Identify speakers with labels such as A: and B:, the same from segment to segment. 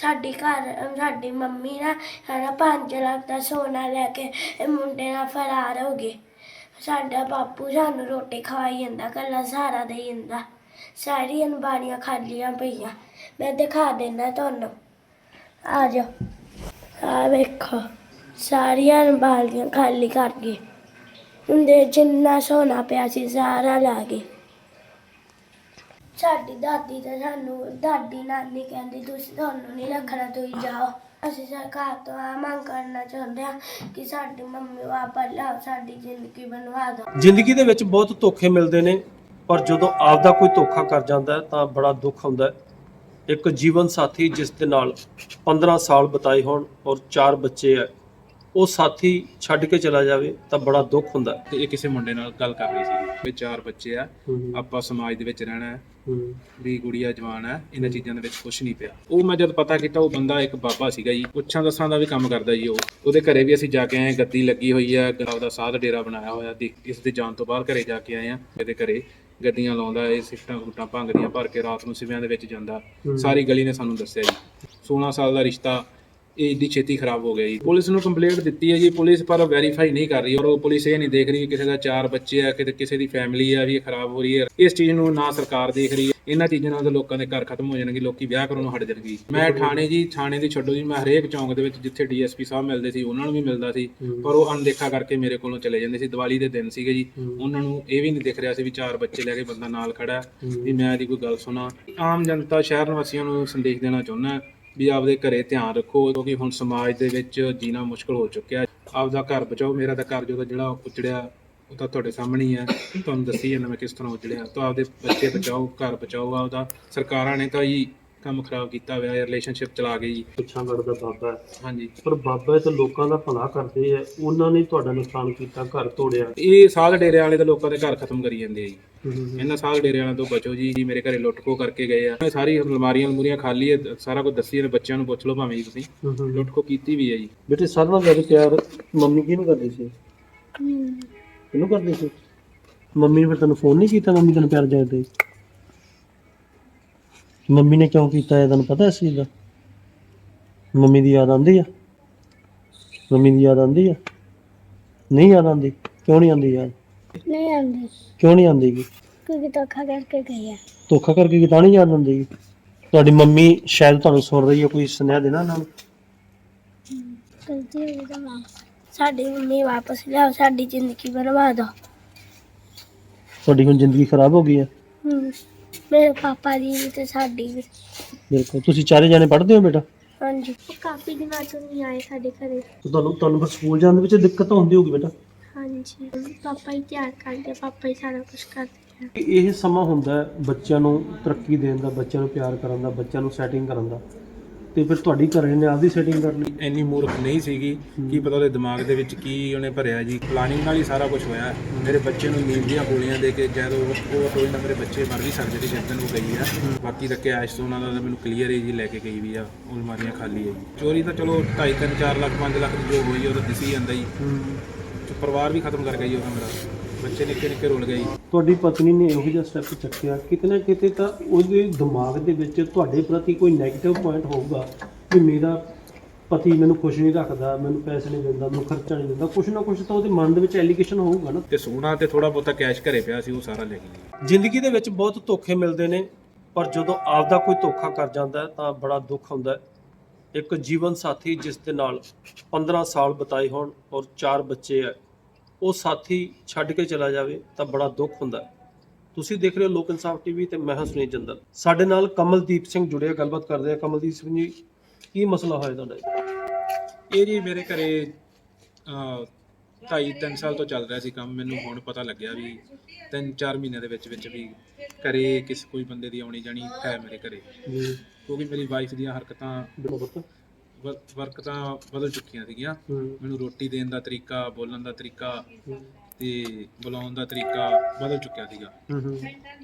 A: ਸਾਡੀ ਘਰ, ਸਾਡੀ ਮੰਮੀ ਨਾ ਸਾਡਾ 5 ਲੱਖ ਦਾ ਸੋਨਾ ਲੈ ਕੇ ਇਹ ਮੁੰਡੇ ਨਾਲ ਫਰਾਰ ਹੋ ਗਏ। ਸਾਡਾ ਬਾਪੂ ਸਾਨੂੰ ਰੋਟੀ ਖਵਾਈ ਜਾਂਦਾ ਕੱਲਾ ਸਹਾਰਾ ਦੇ ਜਾਂਦਾ। ਸਾਰੀਆਂ ਅਨਬਾਰੀਆਂ ਖਾਲੀਆਂ ਪਈਆਂ। ਮੈਂ ਦਿਖਾ ਦਿੰਦਾ ਤੁਹਾਨੂੰ। ਆ ਜਾਓ। ਆ ਵੇਖੋ, ਸਾਰੀਆਂ ਅਨਬਾਰੀਆਂ ਖਾਲੀ ਕਰ ਗਏ ਹੁੰਦੇ ਜਿੰਨਾ ਸੋਨਾ ਪਿਆ ਸੀ, ਸਾਰਾ ਲਾ ਗਏ ਸਾਡੀ ਦਾਦੀ ਤਾਂ ਸਾਨੂੰ, ਦਾਦੀ ਨਾਨੀ ਕਹਿੰਦੀ, ਤੁਸੀਂ ਤੁਹਾਨੂੰ ਨਹੀਂ ਰੱਖਣਾ, ਤੁਸੀਂ ਜਾਓ। ਅਸੀਂ ਸਰਕਾਰ ਤੋਂ ਆ ਮੰਗ ਕਰਨਾ ਚਾਹੁੰਦੇ ਹਾਂ ਕਿ ਸਾਡੀ ਮੰਮੀ ਵਾਪਸ ਲਿਆਓ, ਸਾਡੀ ਜ਼ਿੰਦਗੀ ਬਣਵਾ ਦਿਓ।
B: ਜ਼ਿੰਦਗੀ ਦੇ ਵਿੱਚ ਬਹੁਤ ਧੋਖੇ ਮਿਲਦੇ ਨੇ, ਪਰ ਜਦੋਂ ਆਪਦਾ ਕੋਈ ਧੋਖਾ ਕਰ ਜਾਂਦਾ ਹੈ, ਤਾਂ ਬੜਾ ਦੁੱਖ ਹੁੰਦਾ ਹੈ। ਇੱਕ ਜੀਵਨ ਸਾਥੀ ਜਿਸ ਦੇ ਨਾਲ 15 ਸਾਲ ਬਿਤਾਏ ਹੋਣ ਔਰ ਚਾਰ ਬੱਚੇ ਹੈ ਉਹ ਸਾਥੀ ਛੱਡ ਕੇ ਚਲਾ ਜਾਵੇ ਤਾਂ ਬੜਾ ਦੁੱਖ ਹੁੰਦਾ। ਹੈ
C: ਤੇ ਇਹ ਕਿਸੇ ਮੁੰਡੇ ਨਾਲ ਗੱਲ ਕਰ ਰਹੀ ਸੀ ਵੀ ਚਾਰ ਬੱਚੇ ਆ ਆਪਾਂ ਸਮਾਜ ਦੇ ਵਿੱਚ ਰਹਿਣਾ ਹੈ ਵੀ ਗੁੜੀਆ ਜਵਾਨ ਹੈ ਇਹਨਾਂ ਚੀਜ਼ਾਂ ਦੇ ਵਿੱਚ ਕੁਝ ਨਹੀਂ ਪਿਆ। ਉਹ ਮੈਂ ਜਦ ਪਤਾ ਕੀਤਾ ਉਹ ਬੰਦਾ ਇੱਕ ਬਾਬਾ ਸੀਗਾ ਜੀ ਪੁੱਛਾਂ ਦੱਸਾਂ ਦਾ ਵੀ ਕੰਮ ਕਰਦਾ ਜੀ ਉਹ। ਉਹਦੇ ਘਰੇ ਵੀ ਅਸੀਂ ਜਾ ਕੇ ਆਏ ਗੱਦੀ ਲੱਗੀ ਹੋਈ ਆ ਉਹਦਾ ਸਾਧ ਡੇਰਾ ਬਣਾਇਆ ਹੋਇਆ ਤੇ ਇਸ ਦੇ ਜਾਣ ਤੋਂ ਬਾਅਦ ਘਰੇ ਜਾ ਕੇ ਆਏ ਆ ਇਹਦੇ ਘਰੇ। ਗੱਦੀਆਂ ਲਾਉਂਦਾ ਇਹ ਸਿਫਟਾਂ ਗੁੱਟਾਂ ਭੰਗਦੀਆਂ ਭਰ ਕੇ ਰਾਤ ਨੂੰ ਸਿਵਿਆਂ ਦੇ ਵਿੱਚ ਜਾਂਦਾ। ਸਾਰੀ ਗਲੀ ਨੇ ਸਾਨੂੰ ਦੱਸਿਆ ਜੀ। 16 ਸਾਲ ਦਾ ਰਿਸ਼ਤਾ ਇਹ ਏਡੀ ਛੇਤੀ ਖਰਾਬ ਹੋ ਗਿਆ ਜੀ। ਪੁਲਿਸ ਨੂੰ ਕੰਪਲੇਂਟ ਦਿੱਤੀ ਹੈ ਜੀ ਪੁਲਿਸ ਪਰ ਵੈਰੀਫਾਈ ਨਹੀਂ ਕਰ ਰਹੀ ਔਰ ਉਹ ਪੁਲਿਸ ਇਹ ਨਹੀਂ ਦੇਖ ਰਹੀ ਕਿਸੇ ਦਾ ਚਾਰ ਬੱਚੇ ਆ ਕਿਤੇ ਕਿਸੇ ਦੀ ਫੈਮਿਲੀ ਆ ਵੀ ਇਹ ਖਰਾਬ ਹੋ ਰਹੀ ਹੈ। ਇਸ ਚੀਜ਼ ਨੂੰ ਨਾ ਸਰਕਾਰ ਦੇਖ ਰਹੀ ਹੈ। ਇਹਨਾਂ ਚੀਜ਼ਾਂ ਨਾਲ ਲੋਕਾਂ ਦੇ ਘਰ ਖਤਮ ਹੋ ਜਾਣਗੇ ਲੋਕੀ ਵਿਆਹ ਕਰਨੋਂ ਹਟ ਜਾਣਗੇ। ਮੈਂ ਥਾਣੇ ਜੀ ਥਾਣੇ ਦੀ ਛੱਡੋ ਜੀ ਮੈਂ ਹਰੇਕ ਚੌਂਕ ਦੇ ਵਿੱਚ ਜਿੱਥੇ ਡੀਐਸਪੀ ਸਾਹਿਬ ਮਿਲਦੇ ਸੀ ਉਹਨਾਂ ਨੂੰ ਵੀ ਮਿਲਦਾ ਸੀ। ਪਰ ਉਹ ਅਣਦੇਖਾ ਕਰਕੇ ਮੇਰੇ ਕੋਲੋਂ ਚਲੇ ਜਾਂਦੇ ਸੀ। ਦੀਵਾਲੀ ਦੇ ਦਿਨ ਸੀਗੇ ਜੀ ਉਹਨਾਂ ਨੂੰ ਇਹ ਵੀ ਨਹੀਂ ਦਿਖ ਰਿਹਾ ਸੀ ਵੀ ਚਾਰ ਬੱਚੇ ਲੈ ਕੇ ਬੰਦਾ ਨਾਲ ਖੜਾ ਵੀ ਮੈਂ ਇਹਦੀ ਕੋਈ ਗੱਲ ਸੁਣਾ। ਆਮ ਜਨਤਾ ਸ਼ਹਿਰ ਨਿਵਾਸੀਆਂ ਨੂੰ ਸੰਦੇਸ਼ ਦੇਣਾ ਚਾਹੁੰਦਾ ਵੀ ਆਪਦੇ ਘਰੇ ਧਿਆਨ ਰੱਖੋ ਕਿਉਂਕਿ ਹੁਣ ਸਮਾਜ ਦੇ ਵਿੱਚ ਜੀਣਾ ਮੁਸ਼ਕਲ ਹੋ ਚੁੱਕਿਆ ਆਪਦਾ ਘਰ ਬਚਾਓ ਮੇਰਾ ਤਾਂ ਘਰ ਜਦੋਂ ਜਿਹੜਾ ਉਜੜਿਆ ਉਹ ਤਾਂ ਤੁਹਾਡੇ ਸਾਹਮਣੇ ਹੀ ਹੈ। ਤੁਹਾਨੂੰ ਦੱਸੀ ਜਾਂਦਾ ਮੈਂ ਕਿਸ ਤਰ੍ਹਾਂ ਉਜੜਿਆ। ਤਾਂ ਆਪਦੇ ਬੱਚੇ ਬਚਾਓ ਘਰ ਬਚਾਓ ਆਪਦਾ ਸਰਕਾਰਾਂ ਨੇ ਤਾਂ ਜੀ ਕੰਮ ਖਰਾਬ ਕੀਤਾ ਹੋਇਆ ਹੈ ਰਿਲੇਸ਼ਨਸ਼ਿਪ ਚਲਾ ਗਈ ਜੀ।
B: ਪੁੱਛਾਂਗੜ ਦਾ ਬਾਬਾ ਹੈ।
C: ਹਾਂਜੀ।
B: ਪਰ ਬਾਬਾ ਇਹ ਤਾਂ ਲੋਕਾਂ ਦਾ ਭਲਾ ਕਰਦੇ ਆ ਉਹਨਾਂ ਨੇ ਤੁਹਾਡਾ ਨੁਕਸਾਨ ਕੀਤਾ ਘਰ ਤੋੜਿਆ।
C: ਇਹ ਸਾਧ ਡੇਰੇ ਵਾਲੇ ਤਾਂ ਲੋਕਾਂ ਦੇ ਘਰ ਖਤਮ ਕਰੀ ਜਾਂਦੇ ਆ ਜੀ। ਇਹਨਾਂ ਸਾਧ ਡੇਰੇ ਵਾਲਿਆਂ ਤੋਂ ਬਚੋ ਜੀ ਜੀ ਮੇਰੇ ਘਰੇ ਲੁੱਟ ਖੋ ਕਰਕੇ ਗਏ ਆ। ਸਾਰੀ ਅਲਮਾਰੀਆਂ ਅਲਮੂਰੀਆਂ ਖਾਲੀ ਹੈ ਸਾਰਾ ਕੁਝ ਦੱਸੀ ਨੇ ਬੱਚਿਆਂ ਨੂੰ ਪੁੱਛ ਲਓ ਭਾਵੇਂ ਜੀ ਤੁਸੀਂ। ਲੁੱਟ ਖੋ ਕੀਤੀ ਵੀ ਹੈ ਜੀ।
B: ਬੇਟੇ ਸਾਰਿਆਂ ਨਾਲ ਜ਼ਿਆਦਾ ਪਿਆਰ ਮੰਮੀ ਕਿਹਨੂੰ ਕਰਦੀ ਸੀ? ਕਿਹਨੂੰ ਕਰਦੀ ਸੀ? ਮੰਮੀ ਨੇ ਫਿਰ ਤੈਨੂੰ ਫੋਨ ਨਹੀਂ ਕੀਤਾ ਮੰਮੀ ਤੈਨੂੰ ਪਿਆਰ ਜਾਗਦੇ ਮੰਮੀ ਨੇ ਕਿਉਂ ਕੀਤਾ ਇਹ ਤੈਨੂੰ ਪਤਾ ਇਸ ਚੀਜ਼ ਦਾ? ਮੰਮੀ ਦੀ ਯਾਦ ਆਉਂਦੀ ਆ? ਮੰਮੀ ਦੀ ਯਾਦ ਆਉਂਦੀ ਆ? ਨਹੀਂ ਯਾਦ ਆਉਂਦੀ ਕਿਉਂ ਨਹੀਂ ਆਉਂਦੀ ਯਾਦ?
A: ਨਹੀਂ ਆਉਂਦੀ।
B: ਕਿਉਂ ਨਹੀਂ ਆਉਂਦੀ ਗੀ?
A: ਕਿਉਂਕਿ ਧੋਖਾ ਕਰਕੇ ਗਈ ਹੈ
B: ਧੋਖਾ ਕਰਕੇ ਕਿਤਾ ਨਹੀਂ ਆਉਂਦੀ ਗੀ? ਤੁਹਾਡੀ ਮੰਮੀ ਸ਼ਾਇਦ ਤੁਹਾਨੂੰ ਸੁਣ ਰਹੀ ਹੈ ਕੋਈ ਸੁਨੇਹਾ ਦੇਣਾ ਉਹਨਾਂ ਨੂੰ?
A: ਗਲਤੀ ਹੋ ਗਈ ਤਾਂ ਮਾਫ਼ ਸਾਡੀ ਮੰਮੀ ਵਾਪਸ ਲਿਆਓ ਸਾਡੀ ਜ਼ਿੰਦਗੀ ਬਣਵਾ ਦਿਓ
B: ਤੁਹਾਡੀ ਹੁਣ ਜ਼ਿੰਦਗੀ ਖਰਾਬ ਹੋ ਗਈ ਹੈ?
A: ਹਮ, ਮੇਰੇ ਪਾਪਾ ਦੀ ਵੀ ਤੇ ਸਾਡੀ ਵੀ।
B: ਬਿਲਕੁਲ। ਤੁਸੀਂ ਚਾਰੇ ਜਾਣੇ ਪੜ੍ਹਦੇ ਹੋ ਬੇਟਾ?
A: ਹਾਂਜੀ। ਉਹ ਕਾਫੀ ਦਿਨਾਂ ਤੋਂ ਨਹੀਂ ਆਏ ਸਾਡੇ ਘਰੇ।
B: ਤੇ ਤੁਹਾਨੂੰ ਤੁਹਾਨੂੰ ਫਿਰ ਸਕੂਲ ਜਾਣ ਦੇ ਵਿੱਚ ਦਿੱਕਤ ਹੁੰਦੀ ਹੋਊਗੀ ਬੇਟਾ?
A: ਹਾਂਜੀ। ਪਾਪਾ ਹੀ ਤਿਆਰ ਕਰਦੇ ਪਾਪਾ ਹੀ ਸਾਰਾ ਕੁਝ ਕਰਦੇ ਆ।
B: ਇਹ ਸਮਾਂ ਹੁੰਦਾ ਹੈ ਬੱਚਿਆਂ ਨੂੰ ਤਰੱਕੀ ਦੇਣ ਦਾ ਬੱਚਿਆਂ ਨੂੰ ਪਿਆਰ ਕਰਨ ਦਾ ਬੱਚਿਆਂ ਨੂੰ ਸੈਟਿੰਗ ਕਰਨ ਦਾ। ਤੇ ਫਿਰ ਤੁਹਾਡੀ ਘਰੇ ਨੇ ਆਪਦੀ ਸੈਟਿੰਗ ਕਰ ਲਈ?
C: ਇੰਨੀ ਮੂਰਖ ਨਹੀਂ ਸੀਗੀ ਕੀ ਪਤਾ ਉਹਦੇ ਦਿਮਾਗ ਦੇ ਵਿੱਚ ਕੀ ਉਹਨੇ ਭਰਿਆ ਜੀ। ਪਲਾਨਿੰਗ ਨਾਲ ਹੀ ਸਾਰਾ ਕੁਝ ਹੋਇਆ। ਮੇਰੇ ਬੱਚੇ ਨੂੰ ਨੀਂਦ ਦੀਆਂ ਗੋਲੀਆਂ ਦੇ ਕੇ ਜਦ ਉਹ ਉਹ ਕੋਈ ਨਾ ਮੇਰੇ ਬੱਚੇ ਮਰ ਵੀ ਸਕਦੇ ਸੀ ਜਿੱਦਣ ਉਹ ਗਈ ਆ। ਬਾਕੀ ਤਾਂ ਕੈਸ਼ ਤੋਂ ਉਹਨਾਂ ਦਾ ਤਾਂ ਮੈਨੂੰ ਕਲੀਅਰ ਹੀ ਜੀ ਲੈ ਕੇ ਗਈ ਵੀ ਆ ਉਹ ਅਲਮਾਰੀਆਂ ਖਾਲੀ ਹੈ ਜੀ। ਚੋਰੀ ਤਾਂ ਚਲੋ 2.5 3 4 ਲੱਖ 5 ਲੱਖ ਦੀ ਜੋ ਹੋਈ ਉਹ ਤਾਂ ਦਿਸੀ ਜਾਂਦਾ ਜੀ। ਤੇ ਪਰਿਵਾਰ ਵੀ ਖਤਮ ਕਰ ਗਈ ਉਹ ਮੇਰਾ। ਬੱਚੇ ਨਿੱਕੇ ਨਿੱਕੇ ਰੁਲ ਗਏ
B: ਤੁਹਾਡੀ ਪਤਨੀ ਨੇ ਇਹੋ ਜਿਹਾ ਸਟੈਪ ਚੱਕਿਆ। ਕਿਤੇ ਨਾ ਕਿਤੇ ਤਾਂ ਉਹਦੇ ਦਿਮਾਗ ਦੇ ਵਿੱਚ ਤੁਹਾਡੇ ਪ੍ਰਤੀ ਕੋਈ 네ਗੇਟਿਵ ਪੁਆਇੰਟ ਹੋਊਗਾ ਕਿ ਮੇਰਾ ਪਤੀ ਮੈਨੂੰ ਖੁਸ਼ ਨਹੀਂ ਰੱਖਦਾ ਮੈਨੂੰ ਪੈਸੇ ਨਹੀਂ ਦਿੰਦਾ ਮੈਨੂੰ ਖਰਚਾ ਨਹੀਂ ਦਿੰਦਾ। ਕੁਛ ਨਾ ਕੁਛ ਤਾਂ ਉਹਦੇ ਮਨ ਦੇ ਵਿੱਚ ਐਲੀਗੇਸ਼ਨ ਹੋਊਗਾ ਨਾ।
C: ਤੇ ਸੋਨਾ ਤੇ ਥੋੜਾ ਬਹੁਤਾ ਕੈਸ਼ ਘਰੇ ਪਿਆ ਸੀ ਉਹ ਸਾਰਾ ਲੈ ਗਈ।
B: ਜ਼ਿੰਦਗੀ ਦੇ ਵਿੱਚ ਬਹੁਤ ਧੋਖੇ ਮਿਲਦੇ ਨੇ ਪਰ ਜਦੋਂ ਆਪਦਾ ਕੋਈ ਧੋਖਾ ਕਰ ਜਾਂਦਾ ਤਾਂ ਬੜਾ ਦੁੱਖ ਹੁੰਦਾ ਹੈ। ਇੱਕ ਜੀਵਨ ਸਾਥੀ ਜਿਸ ਦੇ ਨਾਲ 15 ਸਾਲ ਬਿਤਾਏ ਹੋਣ ਔਰ ਚਾਰ ਬੱਚੇ ਹੈ, ਉਹ ਸਾਥੀ ਛੱਡ ਕੇ ਚਲਾ ਜਾਵੇ ਤਾਂ ਬੜਾ ਦੁੱਖ ਹੁੰਦਾ ਹੈ। ਤੁਸੀਂ ਦੇਖ ਰਹੇ ਹੋ ਲੋਕ ਇਨਸਾਫ ਟੀਵੀ ਤੇ ਮੈਂ ਹਾਂ ਸੁਨੀਲ ਜੰਦਲ। ਸਾਡੇ ਨਾਲ ਕਮਲਦੀਪ ਸਿੰਘ ਜੁੜੇ ਗੱਲਬਾਤ ਕਰਦੇ ਆ। ਕਮਲਦੀਪ ਸਿੰਘ ਜੀ, ਕੀ ਮਸਲਾ ਹੋਇਆ ਤੁਹਾਡਾ ਜੀ?
C: ਇਹ ਜੀ ਮੇਰੇ ਘਰੇ ਢਾਈ ਤਿੰਨ ਸਾਲ ਤੋਂ ਚੱਲ ਰਿਹਾ ਸੀ ਕੰਮ। ਮੈਨੂੰ ਹੁਣ ਪਤਾ ਲੱਗਿਆ ਵੀ ਤਿੰਨ ਚਾਰ ਮਹੀਨਿਆਂ ਦੇ ਵਿੱਚ ਵਿੱਚ ਵੀ ਘਰੇ ਕਿਸ ਕੋਈ ਬੰਦੇ ਦੀ ਆਉਣੀ ਜਾਣੀ ਹੈ ਮੇਰੇ ਘਰੇ।
B: ਜੀ।
C: ਕਿਉਂਕਿ ਮੇਰੀ ਵਾਈਫ ਦੀਆਂ ਹਰਕਤਾਂ
B: ਬਹੁਤ
C: ਵ- ਵਰਕਤਾਂ ਬਦਲ ਚੁੱਕੀਆਂ ਸੀਗੀਆਂ। ਮੈਨੂੰ ਰੋਟੀ ਦੇਣ ਦਾ ਤਰੀਕਾ ਬੋਲਣ ਦਾ ਤਰੀਕਾ ਤੇ ਬੁਲਾਉਣ ਦਾ ਤਰੀਕਾ ਬਦਲ ਚੁੱਕਿਆ ਸੀਗਾ।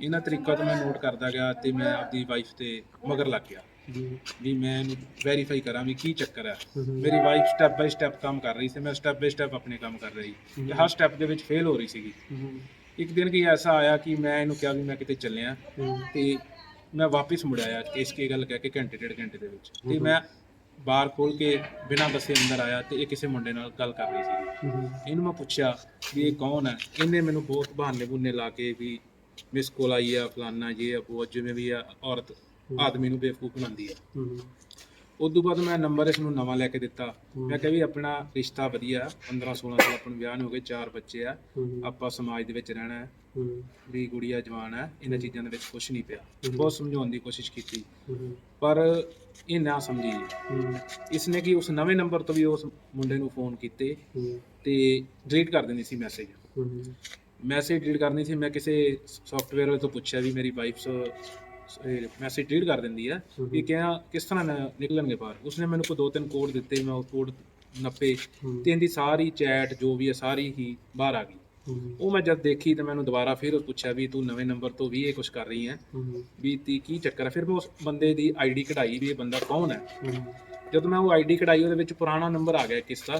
C: ਇਹਨਾਂ ਤਰੀਕਾ ਤੋਂ ਮੈਂ ਨੋਟ ਕਰਦਾ ਗਿਆ ਤੇ ਮੈਂ ਆਪਦੀ ਵਾਈਫ ਤੇ ਮਗਰ ਲੱਗ ਗਿਆ। ਵੀ ਮੈਂ ਇਹਨੂੰ ਵੈਰੀਫਾਈ ਕਰਾਂ ਵੀ ਕੀ ਚੱਕਰ ਹੈ। ਮੇਰੀ ਵਾਈਫ ਸਟੈਪ ਬਾਈ ਸਟੈਪ ਕੰਮ ਕਰ ਰਹੀ ਸੀ ਮੈਂ ਸਟੈਪ ਬਾਈ ਸਟੈਪ ਆਪਣੇ ਕੰਮ ਕਰ ਰਹੀ। ਤੇ ਹਰ ਸਟੈਪ ਦੇ ਵਿੱਚ ਫੇਲ ਹੋ ਰਹੀ ਸੀਗੀ। ਇੱਕ ਦਿਨ ਕੀ ਐਸਾ ਆਇਆ ਕਿ ਮੈਂ ਇਹਨੂੰ ਕਿਹਾ ਵੀ ਮੈਂ ਕਿਤੇ ਚੱਲਿਆ ਤੇ ਮੈਂ ਵਾਪਿਸ ਮੁੜ ਆਇਆ ਇਸ ਕੀ ਗੱਲ ਕਹਿ ਕੇ ਘੰਟੇ ਡੇਢ ਘੰਟੇ ਦੇ ਵਿੱਚ। ਤੇ ਮੈਂ ਬਾਹਰ ਖੋਲ ਕੇ ਬਿਨਾਂ ਦੱਸੇ ਅੰਦਰ ਆਇਆ ਤੇ ਇਹ ਕਿਸੇ ਮੁੰਡੇ ਨਾਲ ਗੱਲ ਕਰ ਰਹੀ ਸੀ। ਇਹਨੂੰ ਮੈਂ ਪੁੱਛਿਆ ਵੀ ਇਹ ਕੌਣ ਹੈ ਇਹਨੇ ਮੈਨੂੰ ਬਹੁਤ ਬਹਾਨੇ ਬੁੰਨੇ ਲਾ ਕੇ ਵੀ ਮਿਸ ਕੋਲ ਆਈ ਆ ਫਲਾਨਾ ਇਹ ਆ ਉਹ ਜਿਵੇਂ ਵੀ ਆ ਔਰਤ ਆਦਮੀ ਨੂੰ ਬੇਵਕੂਫ ਬਣਾਉਂਦੀ ਆ। ਉਸ ਤੋਂ ਬਾਅਦ ਮੈਂ ਨੰਬਰ ਇਸ ਨੂੰ ਨਵਾਂ ਲੈ ਕੇ ਦਿੱਤਾ। ਮੈਂ ਕਿਹਾ ਵੀ ਆਪਣਾ ਰਿਸ਼ਤਾ ਵਧੀਆ 15 16 ਸਾਲ ਆਪਾਂ ਨੂੰ ਵਿਆਹ ਨੂੰ ਹੋ ਗਏ ਚਾਰ ਬੱਚੇ ਆ। ਆਪਾਂ ਸਮਾਜ ਦੇ ਵਿੱਚ ਰਹਿਣਾ ਹੈ। ਵੀ ਗੁੜੀਆ ਜਵਾਨ ਹੈ ਇਹਨਾਂ ਚੀਜ਼ਾਂ ਦੇ ਵਿੱਚ ਕੁਝ ਨਹੀਂ ਪਿਆ। ਬਹੁਤ ਸਮਝਾਉਣ ਦੀ ਕੋਸ਼ਿਸ਼ ਕੀਤੀ। ਪਰ ਇਹ ਨਾ ਸਮਝੀ। ਇਸਨੇ ਕਿ ਉਸ ਨਵੇਂ ਨੰਬਰ ਤੋਂ ਵੀ ਉਸ ਮੁੰਡੇ ਨੂੰ ਫੋਨ ਕੀਤੇ ਤੇ ਡਿਲੀਟ ਕਰ ਦਿੰਦੀ ਸੀ ਮੈਸੇਜ। ਮੈਸੇਜ ਡਿਲੀਟ ਕਰਨੀ ਸੀ। ਮੈਂ ਕਿਸੇ ਸੌਫਟਵੇਅਰ ਵਾਲੇ ਤੋਂ ਪੁੱਛਿਆ ਵੀ ਮੇਰੀ ਵਾਈਫ ਮੈਸੇਜ ਡਿਲੀਟ ਕਰ ਦਿੰਦੀ ਹੈ ਵੀ ਕਿਹਾ ਕਿਸ ਤਰ੍ਹਾਂ ਨਾ ਨਿਕਲਣਗੇ ਬਾਹਰ। ਉਸਨੇ ਮੈਨੂੰ ਕੋਈ ਦੋ ਤਿੰਨ ਕੋਡ ਦਿੱਤੇ ਮੈਂ ਉਹ ਕੋਡ ਨੱਪੇ ਤੇ ਇਹਦੀ ਸਾਰੀ ਚੈਟ ਜੋ ਵੀ ਹੈ ਸਾਰੀ ਹੀ ਬਾਹਰ ਆ ਗਈ। ਉਹ ਮੈਂ ਜਦ ਦੇਖੀ ਤਾਂ ਮੈਨੂੰ ਦੁਬਾਰਾ ਫਿਰ ਉਹ ਪੁੱਛਿਆ ਵੀ ਤੂੰ ਨਵੇਂ ਨੰਬਰ ਤੋਂ ਵੀ ਇਹ ਕੁਝ ਕਰ ਰਹੀ ਹੈ? ਵੀ ਤੀ ਕੀ ਚੱਕਰ ਹੈ ਫਿਰ ਮੈਂ ਉਸ ਬੰਦੇ ਦੀ ਆਈਡੀ ਕਢਾਈ ਵੀ ਇਹ ਬੰਦਾ ਕੌਣ ਹੈ। ਜਦੋਂ ਮੈਂ ਉਹ ਆਈਡੀ ਕਢਾਈ ਉਹਦੇ ਵਿੱਚ ਪੁਰਾਣਾ ਨੰਬਰ ਆ ਗਿਆ ਕਿਸ ਦਾ।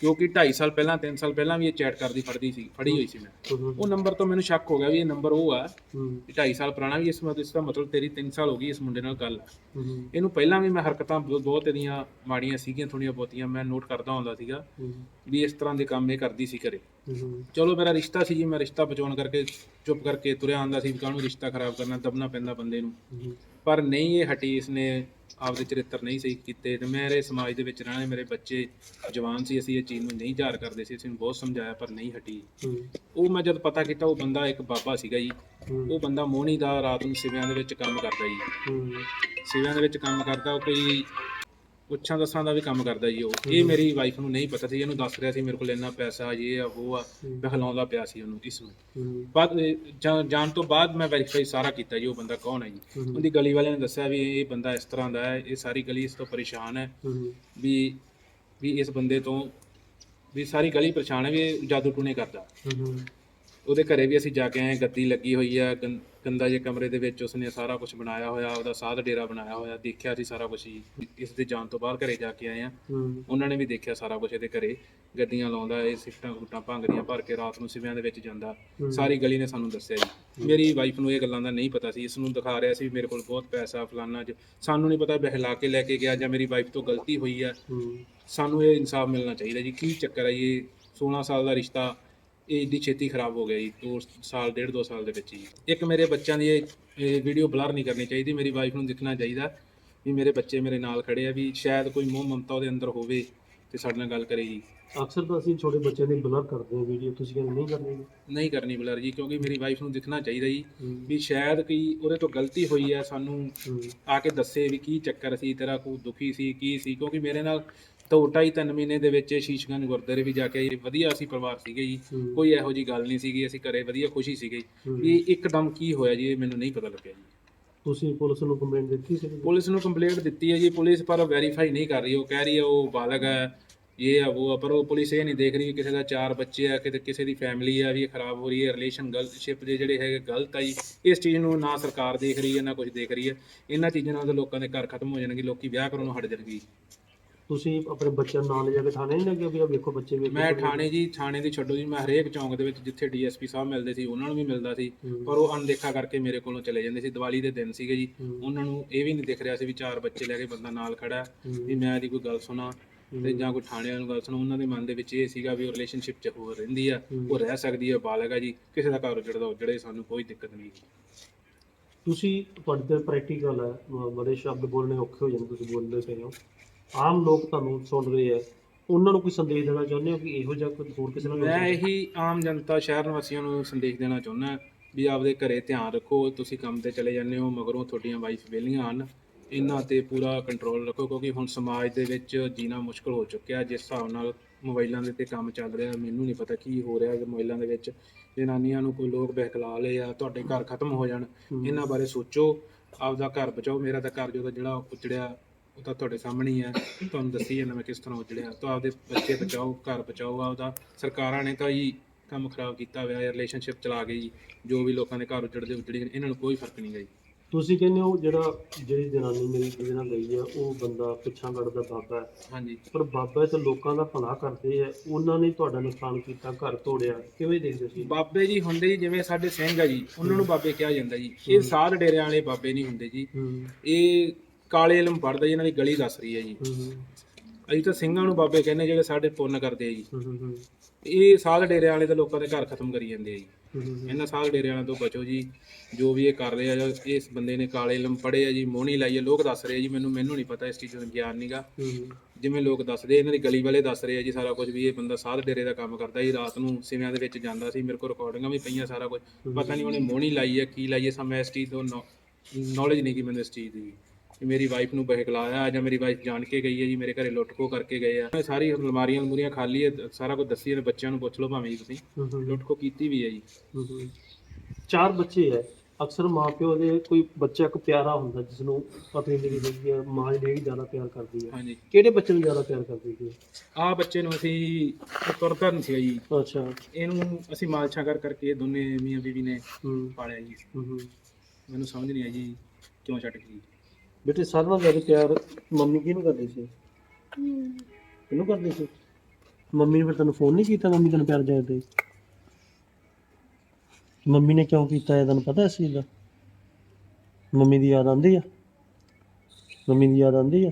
C: ਕਿਉਂਕਿ 2.5 ਸਾਲ ਪਹਿਲਾਂ 3 ਸਾਲ ਪਹਿਲਾਂ ਵੀ ਇਹ ਚੈਟ ਕਰਦੀ ਫੜਦੀ ਸੀ ਫੜੀ ਹੋਈ ਸੀ ਮੈਂ। ਉਹ ਨੰਬਰ ਤੋਂ ਮੈਨੂੰ ਸ਼ੱਕ ਹੋ ਗਿਆ ਵੀ ਇਹ ਨੰਬਰ ਉਹ ਆ 2.5 ਸਾਲ ਪੁਰਾਣਾ ਵੀ ਇਸ ਮਤਲਬ ਇਸ ਦਾ ਮਤਲਬ ਤੇਰੀ 3 ਸਾਲ ਹੋ ਗਈ ਇਸ ਮੁੰਡੇ ਨਾਲ ਗੱਲ। ਇਹਨੂੰ ਪਹਿਲਾਂ ਵੀ ਮੈਂ ਹਰਕਤਾਂ ਬਹੁਤ ਇਹਦੀਆਂ ਮਾੜੀਆਂ ਸੀਗੀਆਂ ਥੋੜੀਆਂ ਬਹੁਤੀਆਂ ਮੈਂ ਨੋਟ ਕਰਦਾ ਹੁੰਦਾ ਸੀਗਾ ਵੀ ਇਸ ਤਰ੍ਹਾਂ ਦੇ ਕੰਮ ਇਹ ਕਰਦੀ ਸੀ ਘਰੇ। ਚਲੋ ਮੇਰਾ ਰਿਸ਼ਤਾ ਸੀ ਜੀ ਮੈਂ ਰਿਸ਼ਤਾ ਬਚਾਉਣ ਕਰਕੇ ਚੁੱਪ ਕਰਕੇ ਤੁਰਿਆ ਆਂਦਾ ਸੀ ਕਾਹਨੂੰ ਰਿਸ਼ਤਾ ਖਰਾਬ ਕਰਨਾ ਦਬਣਾ ਪੈਂਦਾ ਬੰਦੇ ਨੂੰ। ਪਰ ਨਹੀਂ ਇਹ ਹਟੀ ਇਸਨੇ ਆਪਦੇ ਚਰਿੱਤਰ ਨਹੀਂ ਸਹੀ ਕੀਤੇ ਤੇ ਮੇਰੇ ਸਮਾਜ ਦੇ ਵਿੱਚ ਰਹਿਣੇ ਮੇਰੇ ਬੱਚੇ ਜਵਾਨ ਸੀ ਅਸੀਂ ਇਹ ਚੀਜ਼ ਨੂੰ ਨਹੀਂ ਜ਼ਾਹਰ ਕਰਦੇ ਸੀ ਅਸੀਂ ਨੂੰ ਬਹੁਤ ਸਮਝਾਇਆ ਪਰ ਨਹੀਂ ਹਟੀ। ਉਹ ਮੈਂ ਜਦ ਪਤਾ ਕੀਤਾ ਉਹ ਬੰਦਾ ਇੱਕ ਬਾਬਾ ਸੀਗਾ ਜੀ। ਉਹ ਬੰਦਾ ਮੋਹਣੀ ਦਾ ਰਾਤ ਨੂੰ ਸਿਵਿਆਂ ਦੇ ਵਿੱਚ ਕੰਮ ਕਰਦਾ ਜੀ। ਸਿਵਿਆਂ ਦੇ ਵਿੱਚ ਕੰਮ ਕਰਦਾ ਉਹ ਕੋਈ ਪੁੱਛਾਂ ਦੱਸਾਂ ਦਾ ਵੀ ਕੰਮ ਕਰਦਾ ਜੀ ਉਹ। ਇਹ ਮੇਰੀ ਵਾਈਫ ਨੂੰ ਨਹੀਂ ਪਤਾ ਸੀ ਇਹਨੂੰ ਦੱਸ ਰਿਹਾ ਸੀ ਮੇਰੇ ਕੋਲ ਇੰਨਾ ਪੈਸਾ ਇਹ ਆ ਉਹ ਆ ਬਹਿਲਾਉਂਦਾ ਪਿਆ ਸੀ ਉਹਨੂੰ ਇਸ ਨੂੰ। ਬਾਅਦ ਜਾਣ ਤੋਂ ਬਾਅਦ ਮੈਂ ਵੈਰੀਫਾਈ ਸਾਰਾ ਕੀਤਾ ਜੀ ਉਹ ਬੰਦਾ ਕੌਣ ਹੈ ਜੀ? ਉਹਦੀ ਗਲੀ ਵਾਲਿਆਂ ਨੇ ਦੱਸਿਆ ਵੀ ਇਹ ਬੰਦਾ ਇਸ ਤਰ੍ਹਾਂ ਦਾ ਹੈ ਇਹ ਸਾਰੀ ਗਲੀ ਇਸ ਤੋਂ ਪਰੇਸ਼ਾਨ ਹੈ। ਵੀ ਵੀ ਇਸ ਬੰਦੇ ਤੋਂ ਵੀ ਸਾਰੀ ਗਲੀ ਪਰੇਸ਼ਾਨ ਹੈ ਵੀ ਇਹ ਜਾਦੂ ਟੂਣੇ ਕਰਦਾ। ਉਹਦੇ ਘਰੇ ਵੀ ਅਸੀਂ ਜਾ ਕੇ ਆਏ ਗੱਦੀ ਲੱਗੀ ਹੋਈ ਆ ਗੰਦਾ ਜਿਹੇ ਕਮਰੇ ਦੇ ਵਿੱਚ ਉਸਨੇ ਸਾਰਾ ਕੁਝ ਬਣਾਇਆ ਹੋਇਆ ਉਹਦਾ ਸਾਧ ਡੇਰਾ ਬਣਾਇਆ ਹੋਇਆ ਦੇਖਿਆ ਸੀ ਸਾਰਾ ਕੁਝ ਇਸ ਦੇ ਜਾਣ ਤੋਂ ਬਾਅਦ ਘਰੇ ਜਾ ਕੇ ਆਏ ਆ ਉਹਨਾਂ ਨੇ ਵੀ ਦੇਖਿਆ ਸਾਰਾ ਕੁਝ ਇਹਦੇ ਘਰੇ। ਗੱਦੀਆਂ ਲਾਉਂਦਾ ਇਹ ਸਿਫਟਾਂ ਗੁੱਟਾਂ ਭੰਗੜੀਆਂ ਭਰ ਕੇ ਰਾਤ ਨੂੰ ਸਿਵਿਆਂ ਦੇ ਵਿੱਚ ਜਾਂਦਾ। ਸਾਰੀ ਗਲੀ ਨੇ ਸਾਨੂੰ ਦੱਸਿਆ ਜੀ। ਮੇਰੀ ਵਾਈਫ ਨੂੰ ਇਹ ਗੱਲਾਂ ਦਾ ਨਹੀਂ ਪਤਾ ਸੀ। ਇਸ ਨੂੰ ਦਿਖਾ ਰਿਹਾ ਸੀ ਮੇਰੇ ਕੋਲ ਬਹੁਤ ਪੈਸਾ ਫਲਾਨਾ ਜ ਸਾਨੂੰ ਨਹੀਂ ਪਤਾ ਬਹਿਲਾ ਕੇ ਲੈ ਕੇ ਗਿਆ ਜਾਂ ਮੇਰੀ ਵਾਈਫ ਤੋਂ ਗਲਤੀ ਹੋਈ ਆ। ਸਾਨੂੰ ਇਹ ਇਨਸਾਫ ਮਿਲਣਾ ਚਾਹੀਦਾ ਜੀ। ਕੀ ਚੱਕਰ ਜੀ? ਇਹ 16 ਸਾਲ ਦਾ ਰਿਸ਼ਤਾ ਇਹ ਏਡੀ ਛੇਤੀ ਖਰਾਬ ਹੋ ਗਿਆ ਜੀ 2 ਸਾਲ ਡੇਢ 2 ਸਾਲ ਦੇ ਵਿੱਚ ਜੀ। ਇੱਕ ਮੇਰੇ ਬੱਚਿਆਂ ਦੀ ਇਹ ਵੀਡੀਓ ਬਲਰ ਨਹੀਂ ਕਰਨੀ ਚਾਹੀਦੀ ਮੇਰੀ ਵਾਈਫ ਨੂੰ ਦਿਖਣਾ ਚਾਹੀਦਾ ਵੀ ਮੇਰੇ ਬੱਚੇ ਮੇਰੇ ਨਾਲ ਖੜੇ ਆ ਵੀ ਸ਼ਾਇਦ ਕੋਈ ਮੋਹ ਮਮਤਾ ਉਹਦੇ ਅੰਦਰ ਹੋਵੇ ਤੇ ਸਾਡੇ ਨਾਲ ਗੱਲ ਕਰੇ ਜੀ।
B: ਅਕਸਰ ਤਾਂ ਅਸੀਂ ਛੋਟੇ ਬੱਚਿਆਂ ਦੀ ਬਲਰ ਕਰਦੇ ਹਾਂ ਵੀਡੀਓ ਤੁਸੀਂ ਕਹਿੰਦੇ ਨਹੀਂ ਕਰਨੀ
C: ਨਹੀਂ ਕਰਨੀ ਬਲਰ ਜੀ ਕਿਉਂਕਿ ਮੇਰੀ ਵਾਈਫ ਨੂੰ ਦਿਖਣਾ ਚਾਹੀਦਾ ਜੀ ਵੀ ਸ਼ਾਇਦ ਕੋਈ ਉਹਦੇ ਤੋਂ ਗਲਤੀ ਹੋਈ ਹੈ ਸਾਨੂੰ ਆ ਕੇ ਦੱਸੇ ਵੀ ਕੀ ਚੱਕਰ ਸੀ ਤੇਰਾ ਕੋਈ ਦੁਖੀ ਸੀ ਕੀ ਸੀ ਕਿਉਂਕਿ ਮੇਰੇ ਨਾਲ ਢਾਈ ਤਿੰਨ ਮਹੀਨੇ ਦੇ ਵਿੱਚ ਸ਼ੀਸ਼ਗੰਜ ਗੁਰਦੁਆਰੇ ਵੀ ਜਾ ਕੇ ਆਏ। ਵਧੀਆ ਅਸੀਂ ਪਰਿਵਾਰ ਸੀਗੇ ਜੀ। ਕੋਈ ਇਹੋ ਜੀ ਗੱਲ ਨਹੀਂ ਸੀਗੀ। ਅਸੀਂ ਘਰੇ ਵਧੀਆ ਖੁਸ਼ੀ ਸੀਗੇ ਵੀ ਇੱਕਦਮ ਕੀ ਹੋਇਆ ਜੀ ਇਹ ਮੈਨੂੰ ਨਹੀਂ ਪਤਾ ਲੱਗਿਆ ਜੀ।
B: ਤੁਸੀਂ ਪੁਲਿਸ ਨੂੰ ਕੰਪਲੇਂਟ ਦਿੱਤੀ ਸੀ
C: ਪੁਲਿਸ ਨੂੰ ਕੰਪਲੇਂਟ ਦਿੱਤੀ ਹੈ ਜੀ। ਪੁਲਿਸ ਪਰ ਵੈਰੀਫਾਈ ਨਹੀਂ ਕਰ ਰਹੀ। ਉਹ ਕਹਿ ਰਹੀ ਹੈ ਉਹ ਬਾਲਗ ਹੈ ਇਹ ਆ ਉਹ ਪਰ ਉਹ ਪੁਲਿਸ ਇਹ ਨਹੀਂ ਦੇਖ ਰਹੀ ਕਿਸੇ ਦਾ ਚਾਰ ਬੱਚੇ ਆ ਕਿਤੇ ਕਿਸੇ ਦੀ ਫੈਮਿਲੀ ਆ ਵੀ ਇਹ ਖਰਾਬ ਹੋ ਰਹੀ ਹੈ ਰਿਲੇਸ਼ਨ ਗਲਤਸ਼ਿਪ ਦੇ ਜਿਹੜੇ ਹੈਗੇ ਗਲਤ ਆ ਜੀ। ਇਸ ਚੀਜ਼ ਨੂੰ ਨਾ ਸਰਕਾਰ ਦੇਖ ਰਹੀ ਹੈ ਨਾ ਕੁਝ ਦੇਖ ਰਹੀ ਹੈ। ਇਹਨਾਂ ਚੀਜ਼ਾਂ ਨਾਲ ਤਾਂ ਲੋਕਾਂ ਦੇ ਘਰ ਖਤਮ ਹੋ ਜਾਣਗੇ ਲੋਕੀ ਵਿਆਹ ਕਰਨੋਂ ਹਟ ਜਾਣਗੇ
B: ਤੁਸੀਂ ਆਪਣੇ ਬੱਚਿਆਂ ਨੂੰ ਨਾਲ ਲੈ ਜਾ ਕੇ ਥਾਣੇ ਨਹੀਂ ਲੱਗੇ ਵੀ ਆ ਵੇਖੋ ਬੱਚੇ ਵੇਖੋ
C: ਮੈਂ ਥਾਣੇ ਜੀ ਥਾਣੇ ਦੀ ਛੱਡੋ ਜੀ ਮੈਂ ਹਰੇਕ ਚੌਂਕ ਦੇ ਵਿੱਚ ਜਿੱਥੇ ਡੀਐਸਪੀ ਸਾਹਿਬ ਮਿਲਦੇ ਸੀ ਉਹਨਾਂ ਨੂੰ ਵੀ ਮਿਲਦਾ ਸੀ ਪਰ ਉਹ ਅਣਦੇਖਾ ਕਰਕੇ ਮੇਰੇ ਕੋਲੋਂ ਚਲੇ ਜਾਂਦੇ ਸੀ ਦੀਵਾਲੀ ਦੇ ਦਿਨ ਸੀਗੇ ਜੀ। ਉਹਨਾਂ ਨੂੰ ਇਹ ਵੀ ਨਹੀਂ ਦਿਖ ਰਿਹਾ ਸੀ ਵੀ ਚਾਰ ਬੱਚੇ ਲੈ ਕੇ ਬੰਦਾ ਨਾਲ ਖੜਾ ਵੀ ਮੈਂ ਇਹਦੀ ਕੋਈ ਗੱਲ ਸੁਣਾ ਤੇ ਜਾਂ ਕੋਈ ਥਾਣੇ ਵਾਲਿਆਂ ਨੂੰ ਗੱਲ ਸੁਣਾ ਉਹਨਾਂ ਦੇ ਮਨ ਦੇ ਵਿੱਚ ਇਹ ਸੀਗਾ ਵੀ ਉਹ ਰਿਲੇਸ਼ਨਸ਼ਿਪ 'ਚ ਹੋ ਰਹਿੰਦੀ ਆ ਉਹ ਰਹਿ ਸਕਦੀ ਹੈ ਬਾਲਗ ਆ ਜੀ ਕਿਸੇ ਦਾ ਘਰ ਉਜੜਦਾ ਉਜੜੇ ਸਾਨੂੰ ਕੋਈ ਦਿੱਕਤ ਨਹੀਂ
B: ਤੁਸੀਂ ਤੁਹਾਡੇ ਤੇ ਪ੍ਰੈਕਟੀਕਲ ਹੈ ਬੜੇ ਸ਼ਬਦ ਬੋਲਣੇ ਔਖੇ ਹੋ ਜਾਂਦੇ ਤੁਸੀਂ ਬੋਲਦੇ ਪਏ ਹੋ। ਆਮ ਲੋਕ ਤੁਹਾਨੂੰ ਸੁਣ ਰਹੇ ਆ। ਉਹਨਾਂ ਨੂੰ ਕੋਈ ਸੰਦੇਸ਼ ਦੇਣਾ ਚਾਹੁੰਦੇ ਹੋ ਕਿ ਇਹੋ ਜਿਹਾ ਕੋਈ ਹੋਰ ਕਿਸੇ ਨਾਲ
C: ਮੈਂ ਇਹੀ ਆਮ ਜਨਤਾ ਸ਼ਹਿਰ ਨਿਵਾਸੀਆਂ ਨੂੰ ਸੰਦੇਸ਼ ਦੇਣਾ ਚਾਹੁੰਦਾ ਵੀ ਆਪਦੇ ਘਰੇ ਧਿਆਨ ਰੱਖੋ। ਤੁਸੀਂ ਕੰਮ ਤੇ ਚਲੇ ਜਾਂਦੇ ਹੋ ਮਗਰੋਂ ਤੁਹਾਡੀਆਂ ਵਾਈਫ ਵਿਹਲੀਆਂ ਹਨ। ਇਹਨਾਂ ਤੇ ਪੂਰਾ ਕੰਟਰੋਲ ਰੱਖੋ ਕਿਉਂਕਿ ਹੁਣ ਸਮਾਜ ਦੇ ਵਿੱਚ ਜੀਣਾ ਮੁਸ਼ਕਲ ਹੋ ਚੁੱਕਿਆ। ਜਿਸ ਹਿਸਾਬ ਨਾਲ ਮੋਬਾਈਲਾਂ ਦੇ ਤੇ ਕੰਮ ਚੱਲ ਰਿਹਾ ਮੈਨੂੰ ਨਹੀਂ ਪਤਾ ਕੀ ਹੋ ਰਿਹਾ ਮੋਬਾਈਲਾਂ ਦੇ ਵਿੱਚ। ਜਨਾਨੀਆਂ ਨੂੰ ਕੋਈ ਲੋਕ ਬਹਿਕਲਾ ਲਏ ਆ ਤੁਹਾਡੇ ਘਰ ਖਤਮ ਹੋ ਜਾਣ ਇਹਨਾਂ ਬਾਰੇ ਸੋਚੋ। ਆਪਦਾ ਘਰ ਬਚਾਓ। ਮੇਰਾ ਤਾਂ ਘਰ ਜਦੋਂ ਜਿਹੜਾ ਉਜੜਿਆ ਉਹ ਤਾਂ ਤੁਹਾਡੇ ਸਾਹਮਣੇ ਹੀ ਹੈ ਤੁਹਾਨੂੰ ਦੱਸੀ ਜਾਂਦਾ ਮੈਂ ਕਿਸ ਤਰ੍ਹਾਂ ਉਜੜਿਆ। ਤਾਂ ਆਪਦੇ ਬੱਚੇ ਬਚਾਓ ਘਰ ਬਚਾਓ ਆਪਦਾ। ਸਰਕਾਰਾਂ ਨੇ ਤਾਂ ਹੀ ਕੰਮ ਖਰਾਬ ਕੀਤਾ ਹੋਇਆ ਰਿਲੇਸ਼ਨਸ਼ਿਪ ਚਲਾ ਗਈ ਜੀ। ਜੋ ਵੀ ਲੋਕਾਂ ਦੇ ਘਰ ਉਜੜਦੇ ਉਜੜੀ ਇਹਨਾਂ ਨੂੰ ਕੋਈ ਫ਼ਰਕ ਨਹੀਂ ਗਾ ਜੀ।
B: ਤੁਸੀਂ ਕਹਿੰਦੇ ਹੋ ਜਿਹੜਾ ਜਿਹੜੀ ਜਨਾਨੀ ਮੇਰੀ ਜਿਹਦੇ ਨਾਲ ਗਈ ਆ ਉਹ ਬੰਦਾ ਪਿੱਛਾਂ ਕੱਢਦਾ ਬਾਬਾ ਹੈ।
C: ਹਾਂਜੀ।
B: ਪਰ ਬਾਬਾ ਤਾਂ ਲੋਕਾਂ ਦਾ ਭਲਾ ਕਰਦੇ ਆ। ਉਹਨਾਂ ਨੇ ਤੁਹਾਡਾ ਨੁਕਸਾਨ ਕੀਤਾ ਘਰ ਤੋੜਿਆ। ਕਿਵੇਂ ਦੇਖਦੇ ਸੀ?
C: ਬਾਬੇ ਜੀ ਹੁੰਦੇ ਜੀ ਜਿਵੇਂ ਸਾਡੇ ਸਿੰਘ ਆ ਜੀ ਉਹਨਾਂ ਨੂੰ ਬਾਬੇ ਕਿਹਾ ਜਾਂਦਾ ਜੀ। ਇਹ ਸਾਧ ਡੇਰਿਆਂ ਵਾਲੇ ਬਾਬੇ ਨਹੀਂ ਹੁੰਦੇ ਜੀ।
B: ਹੂੰ।
C: ਇਹ ਕਾਲੇ ਇਲਮ ਪੜਦਾ ਜੀ ਇਹਨਾਂ ਦੀ ਗਲੀ ਦੱਸ ਰਹੀ ਹੈ ਜੀ। ਅਸੀਂ ਤਾਂ ਸਿੰਘਾਂ ਨੂੰ ਬਾਬੇ ਕਹਿੰਦੇ ਜਿਹੜੇ ਸਾਡੇ ਪੁੰਨ ਕਰਦੇ ਆ ਜੀ। ਇਹ ਸਾਧ ਡੇਰਿਆਂ ਵਾਲੇ ਤਾਂ ਲੋਕਾਂ ਦੇ ਘਰ ਖਤਮ ਕਰੀ ਜਾਂਦੇ ਆ ਜੀ। ਇਹਨਾਂ ਸਾਧ ਡੇਰਿਆਂ ਵਾਲਿਆਂ ਤੋਂ ਬਚੋ ਜੀ। ਜੋ ਵੀ ਇਹ ਕਰ ਰਹੇ ਆ ਇਸ ਬੰਦੇ ਨੇ ਕਾਲੇ ਇਲਮ ਪੜੇ ਆ ਜੀ ਮੋਹਣੀ ਲਾਈ ਆ। ਲੋਕ ਦੱਸ ਰਹੇ ਆ ਜੀ ਮੈਨੂੰ ਮੈਨੂੰ ਨਹੀਂ ਪਤਾ ਇਸ ਚੀਜ਼ ਦਾ ਗਿਆਨ ਨਹੀਂਗਾ ਜਿਵੇਂ ਲੋਕ ਦੱਸਦੇ ਇਹਨਾਂ ਦੀ ਗਲੀ ਵਾਲੇ ਦੱਸ ਰਹੇ ਆ ਜੀ ਸਾਰਾ ਕੁਝ ਵੀ ਇਹ ਬੰਦਾ ਸਾਧ ਡੇਰੇ ਦਾ ਕੰਮ ਕਰਦਾ ਜੀ। ਰਾਤ ਨੂੰ ਸਿਵਿਆਂ ਦੇ ਵਿੱਚ ਜਾਂਦਾ ਸੀ ਮੇਰੇ ਕੋਲ ਰਿਕਾਰਡਿੰਗਾਂ ਵੀ ਪਈਆਂ ਸਾਰਾ ਕੁਝ। ਪਤਾ ਨਹੀਂ ਉਹਨੇ ਮੋਹਣੀ ਲਾਈ ਆ ਕੀ ਲਾਈ ਆ ਸਮ ਚੀਜ਼ ਤੋਂ ਨੌਲੇਜ ਨਹੀਂ ਕਿ ਮੈਨੂੰ ਇਸ ਚੀਜ਼ ਦੀ। ਕਿ ਮੇਰੀ ਵਾਈਫ ਨੂੰ ਬਹਿਕਲਾਇਆ ਜਾਂ ਮੇਰੀ ਵਾਈਫ ਜਾਣ ਕੇ ਗਈ ਹੈ ਜੀ ਮੇਰੇ ਘਰੇ ਲੁੱਟ ਖੋ ਕਰਕੇ ਗਏ ਆ। ਸਾਰੀ ਅਲਮਾਰੀਆਂ ਅਲਮੂਰੀਆਂ ਖਾਲੀ ਹੈ ਸਾਰਾ ਕੁਝ ਦੱਸੀ ਨੇ ਬੱਚਿਆਂ ਨੂੰ ਪੁੱਛ ਲਓ ਭਾਵੇਂ ਜੀ ਤੁਸੀਂ।
B: ਹੂੰ ਹੂੰ।
C: ਲੁੱਟ ਖੋ ਕੀਤੀ ਵੀ ਹੈ ਜੀ।
B: ਚਾਰ ਬੱਚੇ ਹੈ। ਅਕਸਰ ਮਾਪਿਓ ਦੇ ਕੋਈ ਬੱਚਾ ਇੱਕ ਪਿਆਰਾ ਹੁੰਦਾ ਜਿਸ ਨੂੰ ਪਤਨੀ ਜਿਹੜੀ ਹੈਗੀ ਆ ਮਾਂ ਜਿਹੜੀ ਜ਼ਿਆਦਾ ਪਿਆਰ ਕਰਦੀ ਹੈ।
C: ਹਾਂਜੀ।
B: ਕਿਹੜੇ ਬੱਚੇ ਨੂੰ ਜ਼ਿਆਦਾ ਪਿਆਰ ਕਰਦੀ ਹੈ
C: ਆਹ ਬੱਚੇ ਨੂੰ ਅਸੀਂ ਤੁਰਦਾ ਨਹੀਂ ਸੀਗਾ ਜੀ।
B: ਅੱਛਾ।
C: ਇਹਨੂੰ ਅਸੀਂ ਮਾਲਸ਼ਾਂ ਕਰ ਕਰਕੇ ਦੋਨੇ ਮੀਆਂ ਬੀਵੀ ਨੇ
B: ਹੂੰ।
C: ਪਾਲਿਆ ਜੀ।
B: ਹੂੰ ਹੂੰ।
C: ਮੈਨੂੰ ਸਮਝ ਨਹੀਂ ਆਈ ਜੀ ਕਿਉਂ ਛੱਡ ਗਈ।
B: ਬੇਟੇ ਸਾਰਿਆਂ ਨਾਲੋਂ ਜ਼ਿਆਦਾ ਪਿਆਰ ਮੰਮੀ ਕਿਹਨੂੰ ਕਰਦੀ ਸੀ? ਕਿਹਨੂੰ ਕਰਦੀ ਸੀ? ਮੰਮੀ ਨੇ ਫਿਰ ਤੈਨੂੰ ਫੋਨ ਨਹੀਂ ਕੀਤਾ ਮੰਮੀ ਤੈਨੂੰ ਪਿਆਰ ਜਾਇਦੇ ਮੰਮੀ ਨੇ ਕਿਉਂ ਕੀਤਾ ਇਹ ਤੈਨੂੰ ਪਤਾ ਇਸ ਚੀਜ਼ ਦਾ? ਮੰਮੀ ਦੀ ਯਾਦ ਆਉਂਦੀ ਆ? ਮੰਮੀ ਦੀ ਯਾਦ ਆਉਂਦੀ ਆ?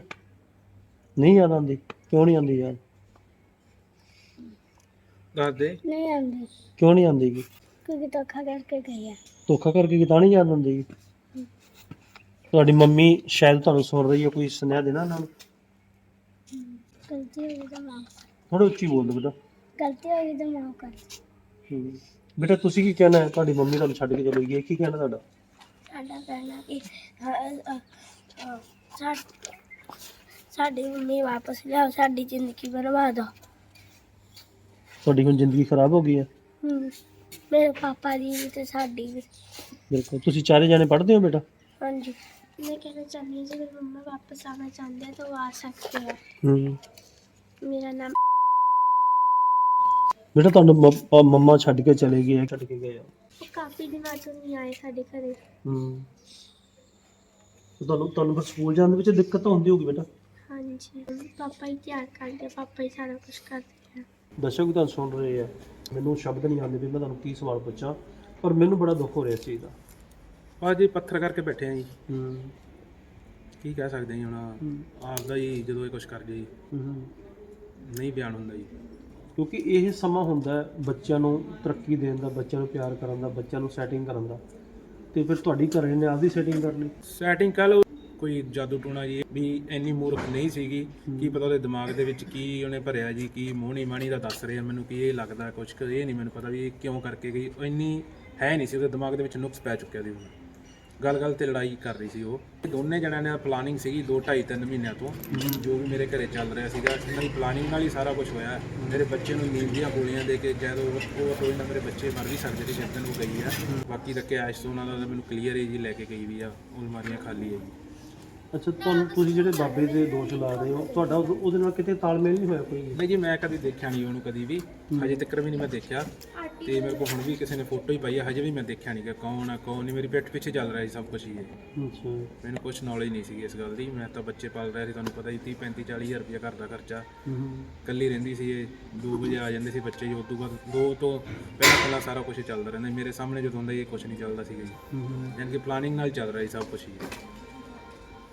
B: ਨਹੀਂ ਯਾਦ ਆਉਂਦੀ? ਕਿਉਂ ਨਹੀਂ ਆਉਂਦੀ ਯਾਦ?
C: ਦੱਸ ਦੇ
A: ਨਹੀਂ ਆਉਂਦੀ।
B: ਕਿਉਂ ਨਹੀਂ ਆਉਂਦੀ ਗੀ?
A: ਕਿਉਂਕਿ ਧੋਖਾ ਕਰਕੇ ਗਈ ਹੈ
B: ਧੋਖਾ ਕਰਕੇ ਕਿਤਾ ਨਹੀਂ ਯਾਦ ਆਉਂਦੀ ਗੀ? ਤੁਹਾਡੀ ਮੰਮੀ ਸ਼ਾਇਦ ਤੁਹਾਨੂੰ ਸੁਣ ਰਹੀ ਹੈ ਕੋਈ ਸੁਨੇਹਾ ਦੇਣਾ ਉਹਨਾਂ ਨੂੰ?
A: ਗਲਤੀ ਹੋ ਗਈ ਤਾਂ ਮਾਫ
B: ਥੋੜਾ ਉੱਚੀ ਬੋਲ ਦਿਓ ਬੇਟਾ।
A: ਗਲਤੀ ਹੋ ਗਈ ਤਾਂ ਮਾਫ ਕਰ।
B: ਹੂੰ। ਬੇਟਾ ਤੁਸੀਂ ਕੀ ਕਹਿਣਾ ਹੈ? ਤੁਹਾਡੀ ਮੰਮੀ ਤੁਹਾਨੂੰ ਛੱਡ ਕੇ ਚਲੀ ਗਈ ਹੈ। ਕੀ ਕਹਿਣਾ ਤੁਹਾਡਾ?
A: ਸਾਡਾ ਕਹਿਣਾ ਕਿ ਅ, ਅ, ਅ, ਸਾ- ਸਾਡੀ ਮੰਮੀ ਵਾਪਸ ਲਿਆਓ ਸਾਡੀ ਜ਼ਿੰਦਗੀ ਬਰਬਾਦ ਹੋ।
B: ਤੁਹਾਡੀ ਹੁਣ ਜ਼ਿੰਦਗੀ ਖਰਾਬ ਹੋ ਗਈ ਹੈ?
A: ਹਮ, ਮੇਰੇ ਪਾਪਾ ਦੀ ਵੀ ਤੇ ਸਾਡੀ ਵੀ।
B: ਬਿਲਕੁਲ। ਤੁਸੀਂ ਚਾਰੇ ਜਾਣੇ ਪੜ੍ਹਦੇ ਹੋ ਬੇਟਾ?
A: ਹਾਂਜੀ। ਮੈਂ ਕਹਿਣਾ ਚਾਹੁੰਦੀ ਹਾਂ ਜੇ ਮੰਮਾ ਵਾਪਸ ਆਣਾ ਚਾਹੁੰਦੇ ਆ ਤਾਂ ਉਹ ਆ ਸਕਦੇ ਆ।
B: ਹੂੰ।
A: ਮੇਰਾ ਨਾਮ
B: ਬੇਟਾ ਤੁਹਾਨੂੰ ਮੰਮਾ ਛੱਡ ਕੇ ਚਲੇ ਗਏ ਛੱਡ ਕੇ ਗਏ ਆ।
A: ਉਹ ਕਾਫੀ ਦਿਨਾਂ ਤੋਂ ਨਹੀਂ ਆਏ ਸਾਡੇ ਘਰੇ।
B: ਹੂੰ। ਤੁਹਾਨੂੰ ਤੁਹਾਨੂੰ ਫਿਰ ਸਕੂਲ ਜਾਣ ਦੇ ਵਿੱਚ ਦਿੱਕਤ ਤਾਂ ਹੁੰਦੀ ਹੋਗੀ ਬੇਟਾ?
A: ਹਾਂਜੀ। ਪਾਪਾ ਹੀ ਤਿਆਰ ਕਰਦੇ ਪਾਪਾ ਹੀ ਸਾਰਾ ਕੁਝ ਕਰਦੇ ਆ।
B: ਦਰਸ਼ਕ ਵੀ ਤੁਹਾਨੂੰ ਸੁਣ ਰਹੇ ਆ। ਮੈਨੂੰ ਸ਼ਬਦ ਨਹੀਂ ਆਉਂਦੇ ਵੀ ਮੈਂ ਤੁਹਾਨੂੰ ਕੀ ਸਵਾਲ ਪੁੱਛਾਂ ਪਰ ਮੈਨੂੰ ਬੜਾ ਦੁੱਖ ਹੋ ਰਿਹਾ ਇਸ ਚੀਜ਼ ਦਾ।
C: ਆ ਜੀ ਪੱਥਰ ਕਰਕੇ ਬੈਠੇ ਆ ਜੀ।
B: ਹੂੰ।
C: ਕੀ ਕਹਿ ਸਕਦੇ ਜੀ ਹੁਣ?
B: ਹੂੰ।
C: ਆਪਦਾ ਜੀ ਜਦੋਂ ਇਹ ਕੁਝ ਕਰ ਗਈ
B: ਹੂੰ
C: ਨਹੀਂ ਬਿਆਨ ਹੁੰਦਾ ਜੀ।
B: ਕਿਉਂਕਿ ਇਹ ਸਮਾਂ ਹੁੰਦਾ ਹੈ ਬੱਚਿਆਂ ਨੂੰ ਤਰੱਕੀ ਦੇਣ ਦਾ ਬੱਚਿਆਂ ਨੂੰ ਪਿਆਰ ਕਰਨ ਦਾ ਬੱਚਿਆਂ ਨੂੰ ਸੈਟਿੰਗ ਕਰਨ ਦਾ। ਤੇ ਫਿਰ ਤੁਹਾਡੀ ਘਰੇ ਨੇ ਆਪਦੀ ਸੈਟਿੰਗ ਕਰ ਲਈ
C: ਸੈਟਿੰਗ ਕਹ ਲਓ ਕੋਈ ਜਾਦੂ ਟੂਣਾ ਜੀ ਵੀ ਇੰਨੀ ਮੂਰਖ ਨਹੀਂ ਸੀਗੀ ਕੀ ਪਤਾ ਉਹਦੇ ਦਿਮਾਗ ਦੇ ਵਿੱਚ ਕੀ ਉਹਨੇ ਭਰਿਆ ਜੀ ਕੀ ਮੋਹਣੀ ਮਾਣੀ ਦਾ ਦੱਸ ਰਿਹਾ ਮੈਨੂੰ ਕੀ ਇਹ ਲੱਗਦਾ ਕੁਝ ਇਹ ਨਹੀਂ ਮੈਨੂੰ ਪਤਾ ਵੀ ਇਹ ਕਿਉਂ ਕਰਕੇ ਗਈ। ਇੰਨੀ ਹੈ ਨਹੀਂ ਸੀ ਉਹਦੇ ਦਿਮਾਗ ਦੇ ਵਿੱਚ ਨੁਕਸ ਪੈ ਚੁੱਕਿਆ ਸੀ ਹੁਣ। ਗੱਲ ਗੱਲ ਤੇ ਲੜਾਈ ਕਰ ਰਹੀ ਸੀ ਉਹ। ਦੋਨੇ ਜਣਿਆਂ ਨੇ ਪਲਾਨਿੰਗ ਸੀਗੀ 2 2.5 3 ਮਹੀਨਿਆਂ ਤੋਂ। ਜੋ ਵੀ ਮੇਰੇ ਘਰੇ ਚੱਲ ਰਿਹਾ ਸੀਗਾ ਇਹਨਾਂ ਦੀ ਪਲਾਨਿੰਗ ਨਾਲ ਹੀ ਸਾਰਾ ਕੁਝ ਹੋਇਆ। ਮੇਰੇ ਬੱਚੇ ਨੂੰ ਨੀਂਦ ਦੀਆਂ ਗੋਲੀਆਂ ਦੇ ਕੇ ਜਦ ਉਹ ਉਹ ਤੋਂ ਇਹਨਾਂ ਮੇਰੇ ਬੱਚੇ ਮਰ ਵੀ ਸਕਦੇ ਸੀ ਜਿੱਦਣ ਉਹ ਗਈ ਆ। ਬਾਕੀ ਤਾਂ ਕੈਸ਼ ਤੋਂ ਉਹਨਾਂ ਦਾ ਮੈਨੂੰ ਕਲੀਅਰ ਹੈ ਜੀ ਲੈ ਕੇ ਗਈ ਵੀ ਆ, ਉਹ ਅਲਮਾਰੀਆਂ ਖਾਲੀ ਹੈ ਜੀ।
B: ਅੱਛਾ ਤੁਹਾਨੂੰ ਤੁਸੀਂ ਜਿਹੜੇ ਬਾਬੇ ਦੇ ਦੋਸ਼ ਲਾ ਰਹੇ ਹੋ ਤੁਹਾਡਾ ਉਹਦੇ- ਉਹਦੇ ਨਾਲ ਕਿਤੇ ਤਾਲਮੇਲ ਨਹੀਂ ਹੋਇਆ ਕੋਈ?
C: ਨਹੀਂ ਜੀ ਮੈਂ ਕਦੀ ਦੇਖਿਆ ਨਹੀਂ ਉਹਨੂੰ ਕਦੀ ਵੀ। ਹਜੇ ਤੱਕ ਵੀ ਨਹੀਂ ਮੈਂ ਦੇਖਿਆ। ਤੇ ਮੇਰੇ ਕੋਲ ਹੁਣ ਵੀ ਕਿਸੇ ਨੇ ਫੋਟੋ ਹੀ ਪਾਈ ਹੈ ਹਜੇ ਵੀ ਮੈਂ ਦੇਖਿਆ ਨਹੀਂ ਕਿ ਕੌਣ ਆ ਕੌਣ ਨਹੀਂ। ਮੇਰੀ ਪਿੱਠ ਪਿੱਛੇ ਚੱਲ ਰਿਹਾ ਸੀ ਸਭ ਕੁਝ ਹੀ ਇਹ।
B: ਅੱਛਾ।
C: ਮੈਨੂੰ ਕੁਝ ਨੌਲੇਜ ਨਹੀਂ ਸੀ ਇਸ ਗੱਲ ਦੀ। ਮੈਂ ਤਾਂ ਬੱਚੇ ਪਾਲ ਰਿਹਾ ਸੀ ਤੁਹਾਨੂੰ ਪਤਾ ਹੀ 30 35 40 ਹਜ਼ਾਰ ਰੁਪਇਆ ਘਰ ਦਾ ਖਰਚਾ।
B: ਹੂੰ
C: ਇਕੱਲੀ ਰਹਿੰਦੀ ਸੀ ਇਹ 2 ਵਜੇ ਆ ਜਾਂਦੇ ਸੀ ਬੱਚੇ ਜੀ ਉਸ ਤੋਂ ਬਾਅਦ ਦੋ ਤੋਂ ਪਹਿਲਾਂ ਪਹਿਲਾਂ ਸਾਰਾ ਕੁਝ ਚੱਲਦਾ ਰਹਿੰਦਾ ਸੀ। ਮੇਰੇ ਸਾਹਮਣੇ ਜਦੋਂ ਹੁੰਦਾ ਸੀ, ਇਹ ਕੁਝ ਨਹੀਂ ਚੱਲਦਾ ਸੀਗਾ ਜੀ।
B: ਹੂੰ
C: ਯਾਨੀ ਕਿ ਪਲਾਨਿੰਗ ਨਾਲ ਚੱਲ ਰਿਹਾ ਸੀ ਸਭ ਕੁਝ ਹੀ।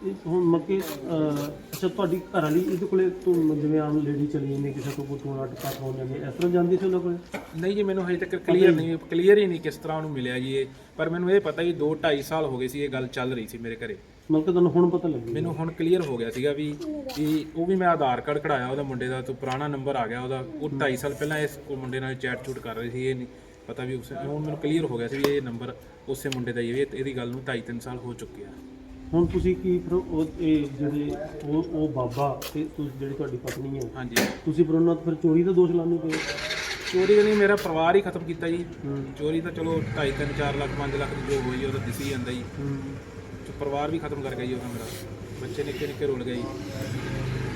B: ਇਹ ਹੁਣ ਮੱਕੇ ਅੱਛਾ ਤੁਹਾਡੀ ਘਰ ਵਾਲੀ ਇਹਦੇ ਕੋਲੇ ਤੂੰ ਜਿਵੇਂ ਆਮ ਲੇਡੀ ਚਲੀ ਜਾਂਦੀ ਕਿਸੇ ਤੋਂ ਕੋਈ ਟੂਣਾ ਟੱਪਾ ਜਾਂਦੀ ਇਸ ਤਰ੍ਹਾਂ ਜਾਂਦੀ ਸੀ ਉਹਨਾਂ ਕੋਲੇ?
C: ਨਹੀਂ ਜੀ ਮੈਨੂੰ ਹਜੇ ਤੱਕ ਕਲੀਅਰ ਨਹੀਂ ਕਲੀਅਰ ਹੀ ਨਹੀਂ ਕਿਸ ਤਰ੍ਹਾਂ ਉਹਨੂੰ ਮਿਲਿਆ ਜੀ ਇਹ। ਪਰ ਮੈਨੂੰ ਇਹ ਪਤਾ ਵੀ 2 2.5 ਸਾਲ ਹੋ ਗਏ ਸੀ ਇਹ ਗੱਲ ਚੱਲ ਰਹੀ ਸੀ ਮੇਰੇ ਘਰੇ।
B: ਮਤਲਬ ਕਿ ਤੁਹਾਨੂੰ ਹੁਣ ਪਤਾ ਲੱਗੀ
C: ਮੈਨੂੰ ਹੁਣ ਕਲੀਅਰ ਹੋ ਗਿਆ ਸੀਗਾ ਵੀ ਵੀ ਉਹ ਵੀ ਮੈਂ ਆਧਾਰ ਕਾਰਡ ਕਢਾਇਆ ਉਹਦਾ ਮੁੰਡੇ ਦਾ ਤੋਂ ਪੁਰਾਣਾ ਨੰਬਰ ਆ ਗਿਆ ਉਹਦਾ। ਉਹ 2.5 ਸਾਲ ਪਹਿਲਾਂ ਇਸ ਕੋ ਮੁੰਡੇ ਨਾਲ ਚੈਟ ਚੂਟ ਕਰ ਰਹੀ ਸੀ ਇਹ ਨਹੀਂ ਪਤਾ ਵੀ ਉਸ ਹੁਣ ਮੈਨੂੰ ਕਲੀਅਰ ਹੋ ਗਿਆ ਸੀ ਵੀ ਇਹ ਨੰਬਰ ਉਸੇ ਮੁੰਡੇ ਦਾ ਹੀ ਹੈ ਵੀ ਇਹਦੀ ਗੱਲ ਨੂੰ 2.5 3 ਸਾਲ ਹੋ ਚੁੱਕੇ ਆ।
B: ਹੁਣ ਤੁਸੀਂ ਕੀ ਫਿਰ ਉਹ ਇਹ ਜਿਹੜੇ ਉਹ ਉਹ ਬਾਬਾ ਤੇ ਤੁਸੀਂ ਜਿਹੜੀ ਤੁਹਾਡੀ ਪਤਨੀ ਹੈ
C: ਹਾਂਜੀ।
B: ਤੁਸੀਂ ਫਿਰ ਉਹਨਾਂ ਤੋਂ ਫਿਰ ਚੋਰੀ ਦਾ ਦੋਸ਼ ਲਾਉਂਦੇ ਪਏ
C: ਚੋਰੀ ਦਾ ਨਹੀਂ ਮੇਰਾ ਪਰਿਵਾਰ ਹੀ ਖਤਮ ਕੀਤਾ ਜੀ।
B: ਹੂੰ।
C: ਚੋਰੀ ਤਾਂ ਚਲੋ 2.5 3 4 ਲੱਖ 5 ਲੱਖ ਦੀ ਜੋ ਹੋਈ ਉਹ ਤਾਂ ਦਿਸੀ ਜਾਂਦਾ ਜੀ।
B: ਹੂੰ।
C: ਪਰਿਵਾਰ ਵੀ ਖਤਮ ਕਰ ਗਿਆ ਜੀ ਉਹਦਾ ਮੇਰਾ। ਬੱਚੇ ਨਿੱਕੇ ਨਿੱਕੇ ਰੁਲ ਗਏ ਜੀ।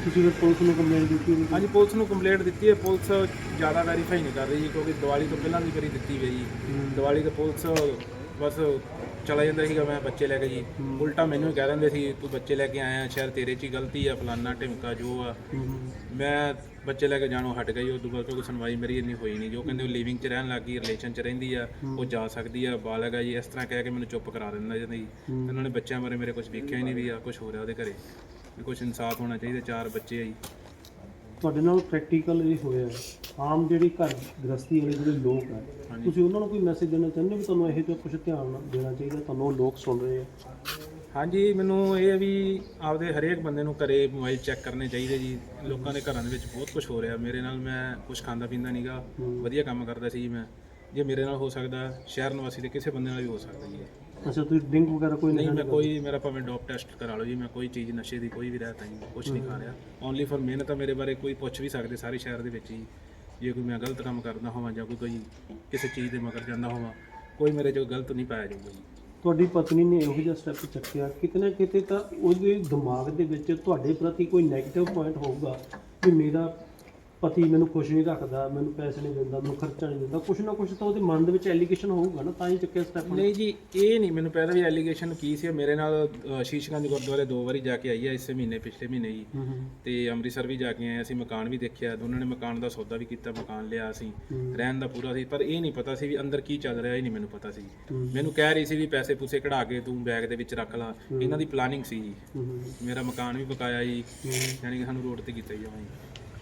B: ਤੁਸੀਂ ਫਿਰ ਪੁਲਿਸ ਨੂੰ ਕੰਪਲੇਂਟ ਕੀਤੀ ਹੋਣੀ?
C: ਹਾਂਜੀ ਪੁਲਿਸ ਨੂੰ ਕੰਪਲੇਂਟ ਦਿੱਤੀ ਹੈ। ਪੁਲਿਸ ਜ਼ਿਆਦਾ ਵੈਰੀਫਾਈ ਨਹੀਂ ਕਰ ਰਹੀ ਜੀ ਕਿਉਂਕਿ ਦੀਵਾਲੀ ਤੋਂ ਪਹਿਲਾਂ ਦੀ ਵਾਰੀ ਦਿੱਤੀ ਗਈ ਜੀ। ਦੀਵਾਲੀ ਤੇ ਪੁਲਿਸ ਬਸ ਚਲਾ ਜਾਂਦਾ ਸੀਗਾ ਮੈਂ ਬੱਚੇ ਲੈ ਕੇ ਜੀ। ਉਲਟਾ ਮੈਨੂੰ ਹੀ ਕਹਿ ਦਿੰਦੇ ਸੀ ਤੂੰ ਬੱਚੇ ਲੈ ਕੇ ਆਇਆ ਸ਼ਾਇਦ ਤੇਰੇ 'ਚ ਹੀ ਗਲਤੀ ਆ ਫਲਾਨਾ ਢਿਮਕਾ ਜੋ ਆ। ਮੈਂ ਬੱਚੇ ਲੈ ਕੇ ਜਾਣੋਂ ਹਟ ਗਈ ਤੋਂ ਬਾਅਦ ਕੋਈ ਸੁਣਵਾਈ ਮੇਰੀ ਇੰਨੀ ਹੋਈ ਨਹੀਂ। ਜੋ ਕਹਿੰਦੇ ਉਹ ਲਿਵਿੰਗ 'ਚ ਰਹਿਣ ਲੱਗੀ ਰਿਲੇਸ਼ਨ 'ਚ ਰਹਿੰਦੀ ਆ ਉਹ ਜਾ ਸਕਦੀ ਆ ਬਾਲਗ ਆ ਜੀ। ਇਸ ਤਰ੍ਹਾਂ ਕਹਿ ਕੇ ਮੈਨੂੰ ਚੁੱਪ ਕਰਾ ਦਿੰਦਾ ਜਾਂਦਾ ਜੀ ਇਹਨਾਂ ਨੇ ਬੱਚਿਆਂ ਬਾਰੇ ਮੇਰੇ ਕੁਝ ਵੇਖਿਆ ਹੀ ਨਹੀਂ ਵੀ ਆ ਕੁਝ ਹੋ ਰਿਹਾ ਉਹਦੇ ਘਰੇ। ਕੁਝ ਇਨਸਾਫ ਹੋਣਾ ਚਾਹੀਦਾ ਚਾਰ ਬੱਚੇ ਆ ਜੀ।
B: ਤੁਹਾਡੇ ਨਾਲ ਪ੍ਰੈਕਟੀਕਲ ਇਹ ਹੋਇਆ ਹੈ। ਆਮ ਜਿਹੜੀ ਘਰ ਗ੍ਰਸਤੀ ਵਾਲੇ ਜਿਹੜੇ ਲੋਕ ਹੈ
C: ਹਾਂਜੀ।
B: ਤੁਸੀਂ ਉਹਨਾਂ ਨੂੰ ਕੋਈ ਮੈਸੇਜ ਦੇਣਾ ਚਾਹੁੰਦੇ ਹੋ ਵੀ ਤੁਹਾਨੂੰ ਇਹ ਜੋ ਕੁਝ ਧਿਆਨ ਦੇਣਾ ਚਾਹੀਦਾ ਤੁਹਾਨੂੰ ਉਹ ਲੋਕ ਸੁਣ ਰਹੇ ਆ
C: ਹਾਂਜੀ ਮੈਨੂੰ ਇਹ ਆ ਵੀ ਆਪਦੇ ਹਰੇਕ ਬੰਦੇ ਨੂੰ ਘਰੇ ਮੋਬਾਈਲ ਚੈੱਕ ਕਰਨੇ ਚਾਹੀਦੇ ਜੀ ਲੋਕਾਂ ਦੇ ਘਰਾਂ ਦੇ ਵਿੱਚ ਬਹੁਤ ਕੁਝ ਹੋ ਰਿਹਾ ਮੇਰੇ ਨਾਲ ਮੈਂ ਕੁਝ ਖਾਂਦਾ ਪੀਂਦਾ ਨਹੀਂਗਾ ਵਧੀਆ ਕੰਮ ਕਰਦਾ ਸੀ ਜੀ ਮੈਂ ਜੇ ਮੇਰੇ ਨਾਲ ਹੋ ਸਕਦਾ ਸ਼ਹਿਰ ਨਿਵਾਸੀ ਦੇ ਕਿਸੇ ਬੰਦੇ ਨਾਲ ਵੀ ਹੋ ਸਕਦਾ ਜੀ।
B: ਅੱਛਾ ਤੁਸੀਂ ਡਰਿੰਕ ਵਗੈਰਾ ਕੋਈ
C: ਨਹੀਂ ਮੈਂ ਕੋਈ ਮੇਰਾ ਭਾਵੇਂ ਡੋਪ ਟੈਸਟ ਕਰਾ ਲਓ ਜੀ ਮੈਂ ਕੋਈ ਚੀਜ਼ ਨਸ਼ੇ ਦੀ ਕੋਈ ਵੀ ਰਹਿਤ ਨਹੀਂ ਕੁਝ ਨਹੀਂ ਖਾ ਰਿਹਾ। ਓਨਲੀ ਫॉर ਮਿਹਨਤ ਆ ਮੇਰੇ ਬਾਰੇ ਕੋਈ ਪੁੱਛ ਵੀ ਸਕਦੇ ਸਾਰੇ ਸ਼ਹਿਰ ਦੇ ਵਿੱਚ ਹੀ ਜੇ ਕੋਈ ਮੈਂ ਗਲਤ ਕੰਮ ਕਰਦਾ ਹੋਵਾਂ ਜਾਂ ਕੋਈ ਕੋਈ ਕਿਸੇ ਚੀਜ਼ ਦੇ ਮਗਰ ਜਾਂਦਾ ਹੋਵਾਂ ਕੋਈ ਮੇਰੇ ਜੋ ਗਲਤ ਨਹੀਂ ਪਾਇਆ ਜਾਊਗਾ ਜੀ।
B: ਤੁਹਾਡੀ ਪਤਨੀ ਨੇ ਇਹੋ ਜਿਹਾ ਸਟੈਪ ਚੱਕਿਆ ਕਿਤੇ ਨਾ ਕਿਤੇ ਤਾਂ ਉਹਦੇ ਦਿਮਾਗ ਦੇ ਵਿੱਚ ਤੁਹਾਡੇ ਪ੍ਰਤੀ ਕੋਈ 네ਗੇਟਿਵ ਪੁਆਇੰਟ ਹੋਊਗਾ ਕਿ ਮੇਰਾ ਪਤੀ ਮੈਨੂੰ ਖੁਸ਼ ਨਹੀਂ ਰੱਖਦਾ ਮੈਨੂੰ ਪੈਸੇ ਨਹੀਂ ਦਿੰਦਾ ਮੈਨੂੰ ਖਰਚਾ ਨਹੀਂ ਦਿੰਦਾ ਕੁਛ ਨਾ ਕੁਛ ਤਾਂ ਉਹਦੇ ਮਨ ਦੇ ਵਿੱਚ ਐਲੀਗੇਸ਼ਨ ਹੋਊਗਾ ਨਾ ਤਾਂ ਹੀ ਚੱਕਿਆ ਸਟੈਪ
C: ਨਹੀਂ ਜੀ ਇਹ ਨਹੀਂ ਮੈਨੂੰ ਪਹਿਲਾਂ ਵੀ ਐਲੀਗੇਸ਼ਨ ਕੀ ਸੀ ਮੇਰੇ ਨਾਲ ਅ, ਸ਼ੀਸ਼ਗੰਜ ਗੁਰਦੁਆਰੇ ਦੋ ਵਾਰੀ ਜਾ ਕੇ ਆਈ ਹੈ ਇਸੇ ਮਹੀਨੇ ਪਿਛਲੇ ਮਹੀਨੇ ਜੀ ਤੇ ਅੰਮ੍ਰਿਤਸਰ ਵੀ ਜਾ ਕੇ ਆਏ ਅਸੀਂ ਮਕਾਨ ਵੀ ਦੇਖਿਆ ਦੋਨਾਂ ਨੇ ਮਕਾਨ ਦਾ ਸੌਦਾ ਵੀ ਕੀਤਾ ਮਕਾਨ ਲਿਆ ਅਸੀਂ ਰਹਿਣ ਦਾ ਪੂਰਾ ਸੀ ਪਰ ਇਹ ਨਹੀਂ ਪਤਾ ਸੀ ਵੀ ਅੰਦਰ ਕੀ ਚੱਲ ਰਿਹਾ ਇਹ ਨਹੀਂ ਮੈਨੂੰ ਪਤਾ ਸੀ। ਮੈਨੂੰ ਕਹਿ ਰਹੀ ਸੀ ਵੀ ਪੈਸੇ ਪੂਸੇ ਕਢਾ ਕੇ ਤੂੰ ਬੈਗ ਦੇ ਵਿੱਚ ਰੱਖ ਲਾ ਇਹਨਾਂ ਦੀ ਪਲਾਨਿੰਗ ਸੀ ਜੀ। ਮੇਰਾ ਮਕਾਨ ਵੀ ਬਕਾਇਆ ਜੀ ਯਾਨੀ ਕਿ ਸਾਨੂੰ ਰੋਡ ਤੇ ਕੀਤਾ ਜਾਵਾ ਜੀ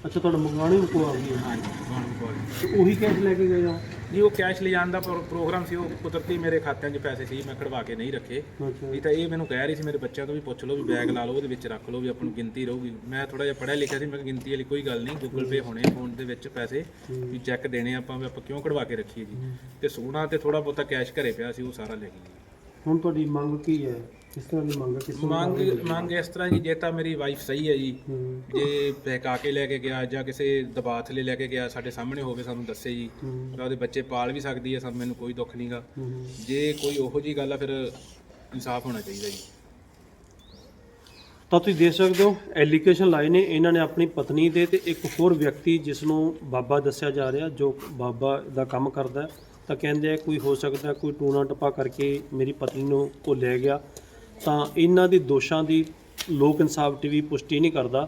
B: ਅੱਛਾ ਤੁਹਾਡਾ ਮਕਾਨ ਹੀ ਮੁਕਵਾ ਗਈ
C: ਹਾਂਜੀ ਬਕਵਾ
B: ਤੇ ਉਹੀ ਕੈਸ਼ ਲੈ ਕੇ ਗਏ ਹੋ
C: ਜੀ ਉਹ ਕੈਸ਼ ਲੈ ਜਾਣ ਦਾ ਪ੍ਰੋ- ਪ੍ਰੋਗਰਾਮ ਸੀ ਉਹ ਕੁਦਰਤੀ ਮੇਰੇ ਖਾਤਿਆਂ 'ਚ ਪੈਸੇ ਸੀ ਮੈਂ ਕਢਵਾ ਕੇ ਨਹੀਂ ਰੱਖੇ। ਨਹੀਂ ਤਾਂ ਇਹ ਮੈਨੂੰ ਕਹਿ ਰਹੀ ਸੀ ਮੇਰੇ ਬੱਚਿਆਂ ਤੋਂ ਵੀ ਪੁੱਛ ਲਓ ਵੀ ਬੈਗ ਲਾ ਲਓ ਉਹਦੇ ਵਿੱਚ ਰੱਖ ਲਓ ਵੀ ਆਪਾਂ ਨੂੰ ਗਿਣਤੀ ਰਹੂਗੀ। ਮੈਂ ਥੋੜਾ ਜਿਹਾ ਪੜ੍ਹਿਆ ਲਿਖਿਆ ਸੀ ਮੈਂ ਗਿਣਤੀ ਵਾਲੀ ਕੋਈ ਗੱਲ ਨਹੀਂ ਗੂਗਲ ਪੇ ਹੋਣੇ ਫੋਨ ਦੇ ਵਿੱਚ ਪੈਸੇ ਵੀ ਚੈੱਕ ਦੇਣੇ ਆਪਾਂ ਵੀ ਆਪਾਂ ਕਿਉਂ ਕਢਵਾ ਕੇ ਰੱਖੀਏ ਜੀ ਤੇ ਸੋਨਾ ਤੇ ਥੋੜਾ ਬਹੁਤਾ ਕੈਸ਼ ਘਰੇ ਪਿਆ ਸੀ ਉਹ ਸਾਰਾ ਲੈ ਗਈ।
B: ਹੁਣ ਤੁਹਾਡੀ ਮੰਗ ਕੀ ਹੈ? ਕਿਸ ਤਰ੍ਹਾਂ ਦੀ ਮੰਗ ਹੈ ਕਿਸ ਤਰ੍ਹਾਂ
C: ਮੰਗ ਮੰਗ ਇਸ ਤਰ੍ਹਾਂ ਜੀ ਜੇ ਤਾਂ ਮੇਰੀ ਵਾਈਫ ਸਹੀ ਹੈ ਜੀ ਜੇ ਬਹਿਕਾ ਕੇ ਲੈ ਕੇ ਗਿਆ ਜਾਂ ਕਿਸੇ ਦਬਾਅ ਥੱਲੇ ਲੈ ਕੇ ਗਿਆ ਸਾਡੇ ਸਾਹਮਣੇ ਹੋਵੇ ਸਾਨੂੰ ਦੱਸੇ ਜੀ। ਮੈਂ ਉਹਦੇ ਬੱਚੇ ਪਾਲ ਵੀ ਸਕਦੀ ਹੈ ਸਾਨੂੰ ਮੈਨੂੰ ਕੋਈ ਦੁੱਖ ਨਹੀਂਗਾ। ਜੇ ਕੋਈ ਉਹੋ ਜੀ ਗੱਲ ਆ ਫਿਰ ਇਨਸਾਫ ਹੋਣਾ ਚਾਹੀਦਾ ਜੀ।
B: ਤਾਂ ਤੁਸੀਂ ਦੇਖ ਸਕਦੇ ਹੋ ਐਲੀਗੇਸ਼ਨ ਲਾਏ ਨੇ ਇਹਨਾਂ ਨੇ ਆਪਣੀ ਪਤਨੀ ਦੇ ਤੇ ਇੱਕ ਹੋਰ ਵਿਅਕਤੀ ਜਿਸ ਨੂੰ ਬਾਬਾ ਦੱਸਿਆ ਜਾ ਰਿਹਾ ਜੋ ਬਾਬਾ ਦਾ ਕੰਮ ਕਰਦਾ ਤਾਂ ਕਹਿੰਦੇ ਆ ਕੋਈ ਹੋ ਸਕਦਾ ਕੋਈ ਟੂਣਾ ਟਪਾ ਕਰਕੇ ਮੇਰੀ ਪਤਨੀ ਨੂੰ ਕੋ ਲੈ ਗਿਆ। ਤਾਂ ਇਹਨਾਂ ਦੇ ਦੋਸ਼ਾਂ ਦੀ ਲੋਕ ਇਨਸਾਫ ਟੀਵੀ ਪੁਸ਼ਟੀ ਨਹੀਂ ਕਰਦਾ।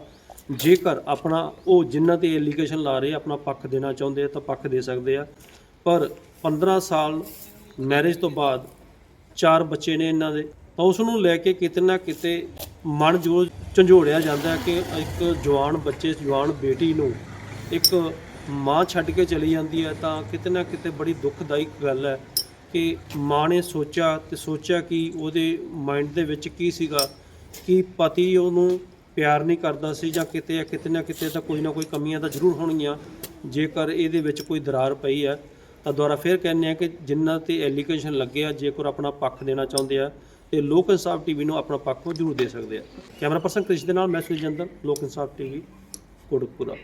B: ਜੇਕਰ ਆਪਣਾ ਉਹ ਜਿਨ੍ਹਾਂ ਤੇ ਐਲੀਗੇਸ਼ਨ ਲਾ ਰਹੇ ਆਪਣਾ ਪੱਖ ਦੇਣਾ ਚਾਹੁੰਦੇ ਆ ਤਾਂ ਪੱਖ ਦੇ ਸਕਦੇ ਆ। ਪਰ 15 ਸਾਲ ਮੈਰਿਜ ਤੋਂ ਬਾਅਦ ਚਾਰ ਬੱਚੇ ਨੇ ਇਹਨਾਂ ਦੇ। ਤਾਂ ਉਸ ਨੂੰ ਲੈ ਕੇ ਕਿਤੇ ਨਾ ਕਿਤੇ ਮਨ ਜੋ ਝੰਜੋੜਿਆ ਜਾਂਦਾ ਹੈ ਕਿ ਇੱਕ ਜਵਾਨ ਬੱਚੇ, ਜਵਾਨ ਬੇਟੀ ਨੂੰ ਇੱਕ ਮਾਂ ਛੱਡ ਕੇ ਚਲੀ ਜਾਂਦੀ ਹੈ ਤਾਂ ਕਿਤੇ ਨਾ ਕਿਤੇ ਬੜੀ ਦੁੱਖਦਾਇਕ ਗੱਲ ਹੈ। ਕਿ ਮਾਂ ਨੇ ਸੋਚਿਆ ਤੇ ਸੋਚਿਆ ਕਿ ਉਹਦੇ ਮਾਈਂਡ ਦੇ ਵਿੱਚ ਕੀ ਸੀਗਾ, ਕਿ ਪਤੀ ਉਹਨੂੰ ਪਿਆਰ ਨਹੀਂ ਕਰਦਾ ਸੀ ਜਾਂ ਕਿਤੇ ਕਿਤੇ ਨਾ ਕਿਤੇ ਤਾਂ ਕੋਈ ਨਾ ਕੋਈ ਕਮੀਆਂ ਤਾਂ ਜ਼ਰੂਰ ਹੋਣਗੀਆਂ, ਜੇਕਰ ਇਹਦੇ ਵਿੱਚ ਕੋਈ ਦਰਾਰ ਪਈ ਹੈ, ਤਾਂ ਦੁਬਾਰਾ ਫਿਰ ਕਹਿੰਦੇ ਆ ਕਿ ਜਿਨ੍ਹਾਂ ਤੇ ਐਲੀਗੇਸ਼ਨ ਲੱਗੇ ਆ, ਜੇਕਰ ਆਪਣਾ ਪੱਖ ਦੇਣਾ ਚਾਹੁੰਦੇ ਆ, ਤੇ ਲੋਕ ਇਨਸਾਫ ਟੀਵੀ ਨੂੰ ਆਪਣਾ ਪੱਖ ਜ਼ਰੂਰ ਦੇ ਸਕਦੇ ਆ। ਕੈਮਰਾ ਪਰਸਨ ਕ੍ਰਿਸ਼ ਦੇ ਨਾਲ, ਮੈਂ ਸੁਜਿੰਦਰ ਲੋਕ ਇਨਸਾਫ ਟੀਵੀ, ਕੋਟਕਪੂਰਾ।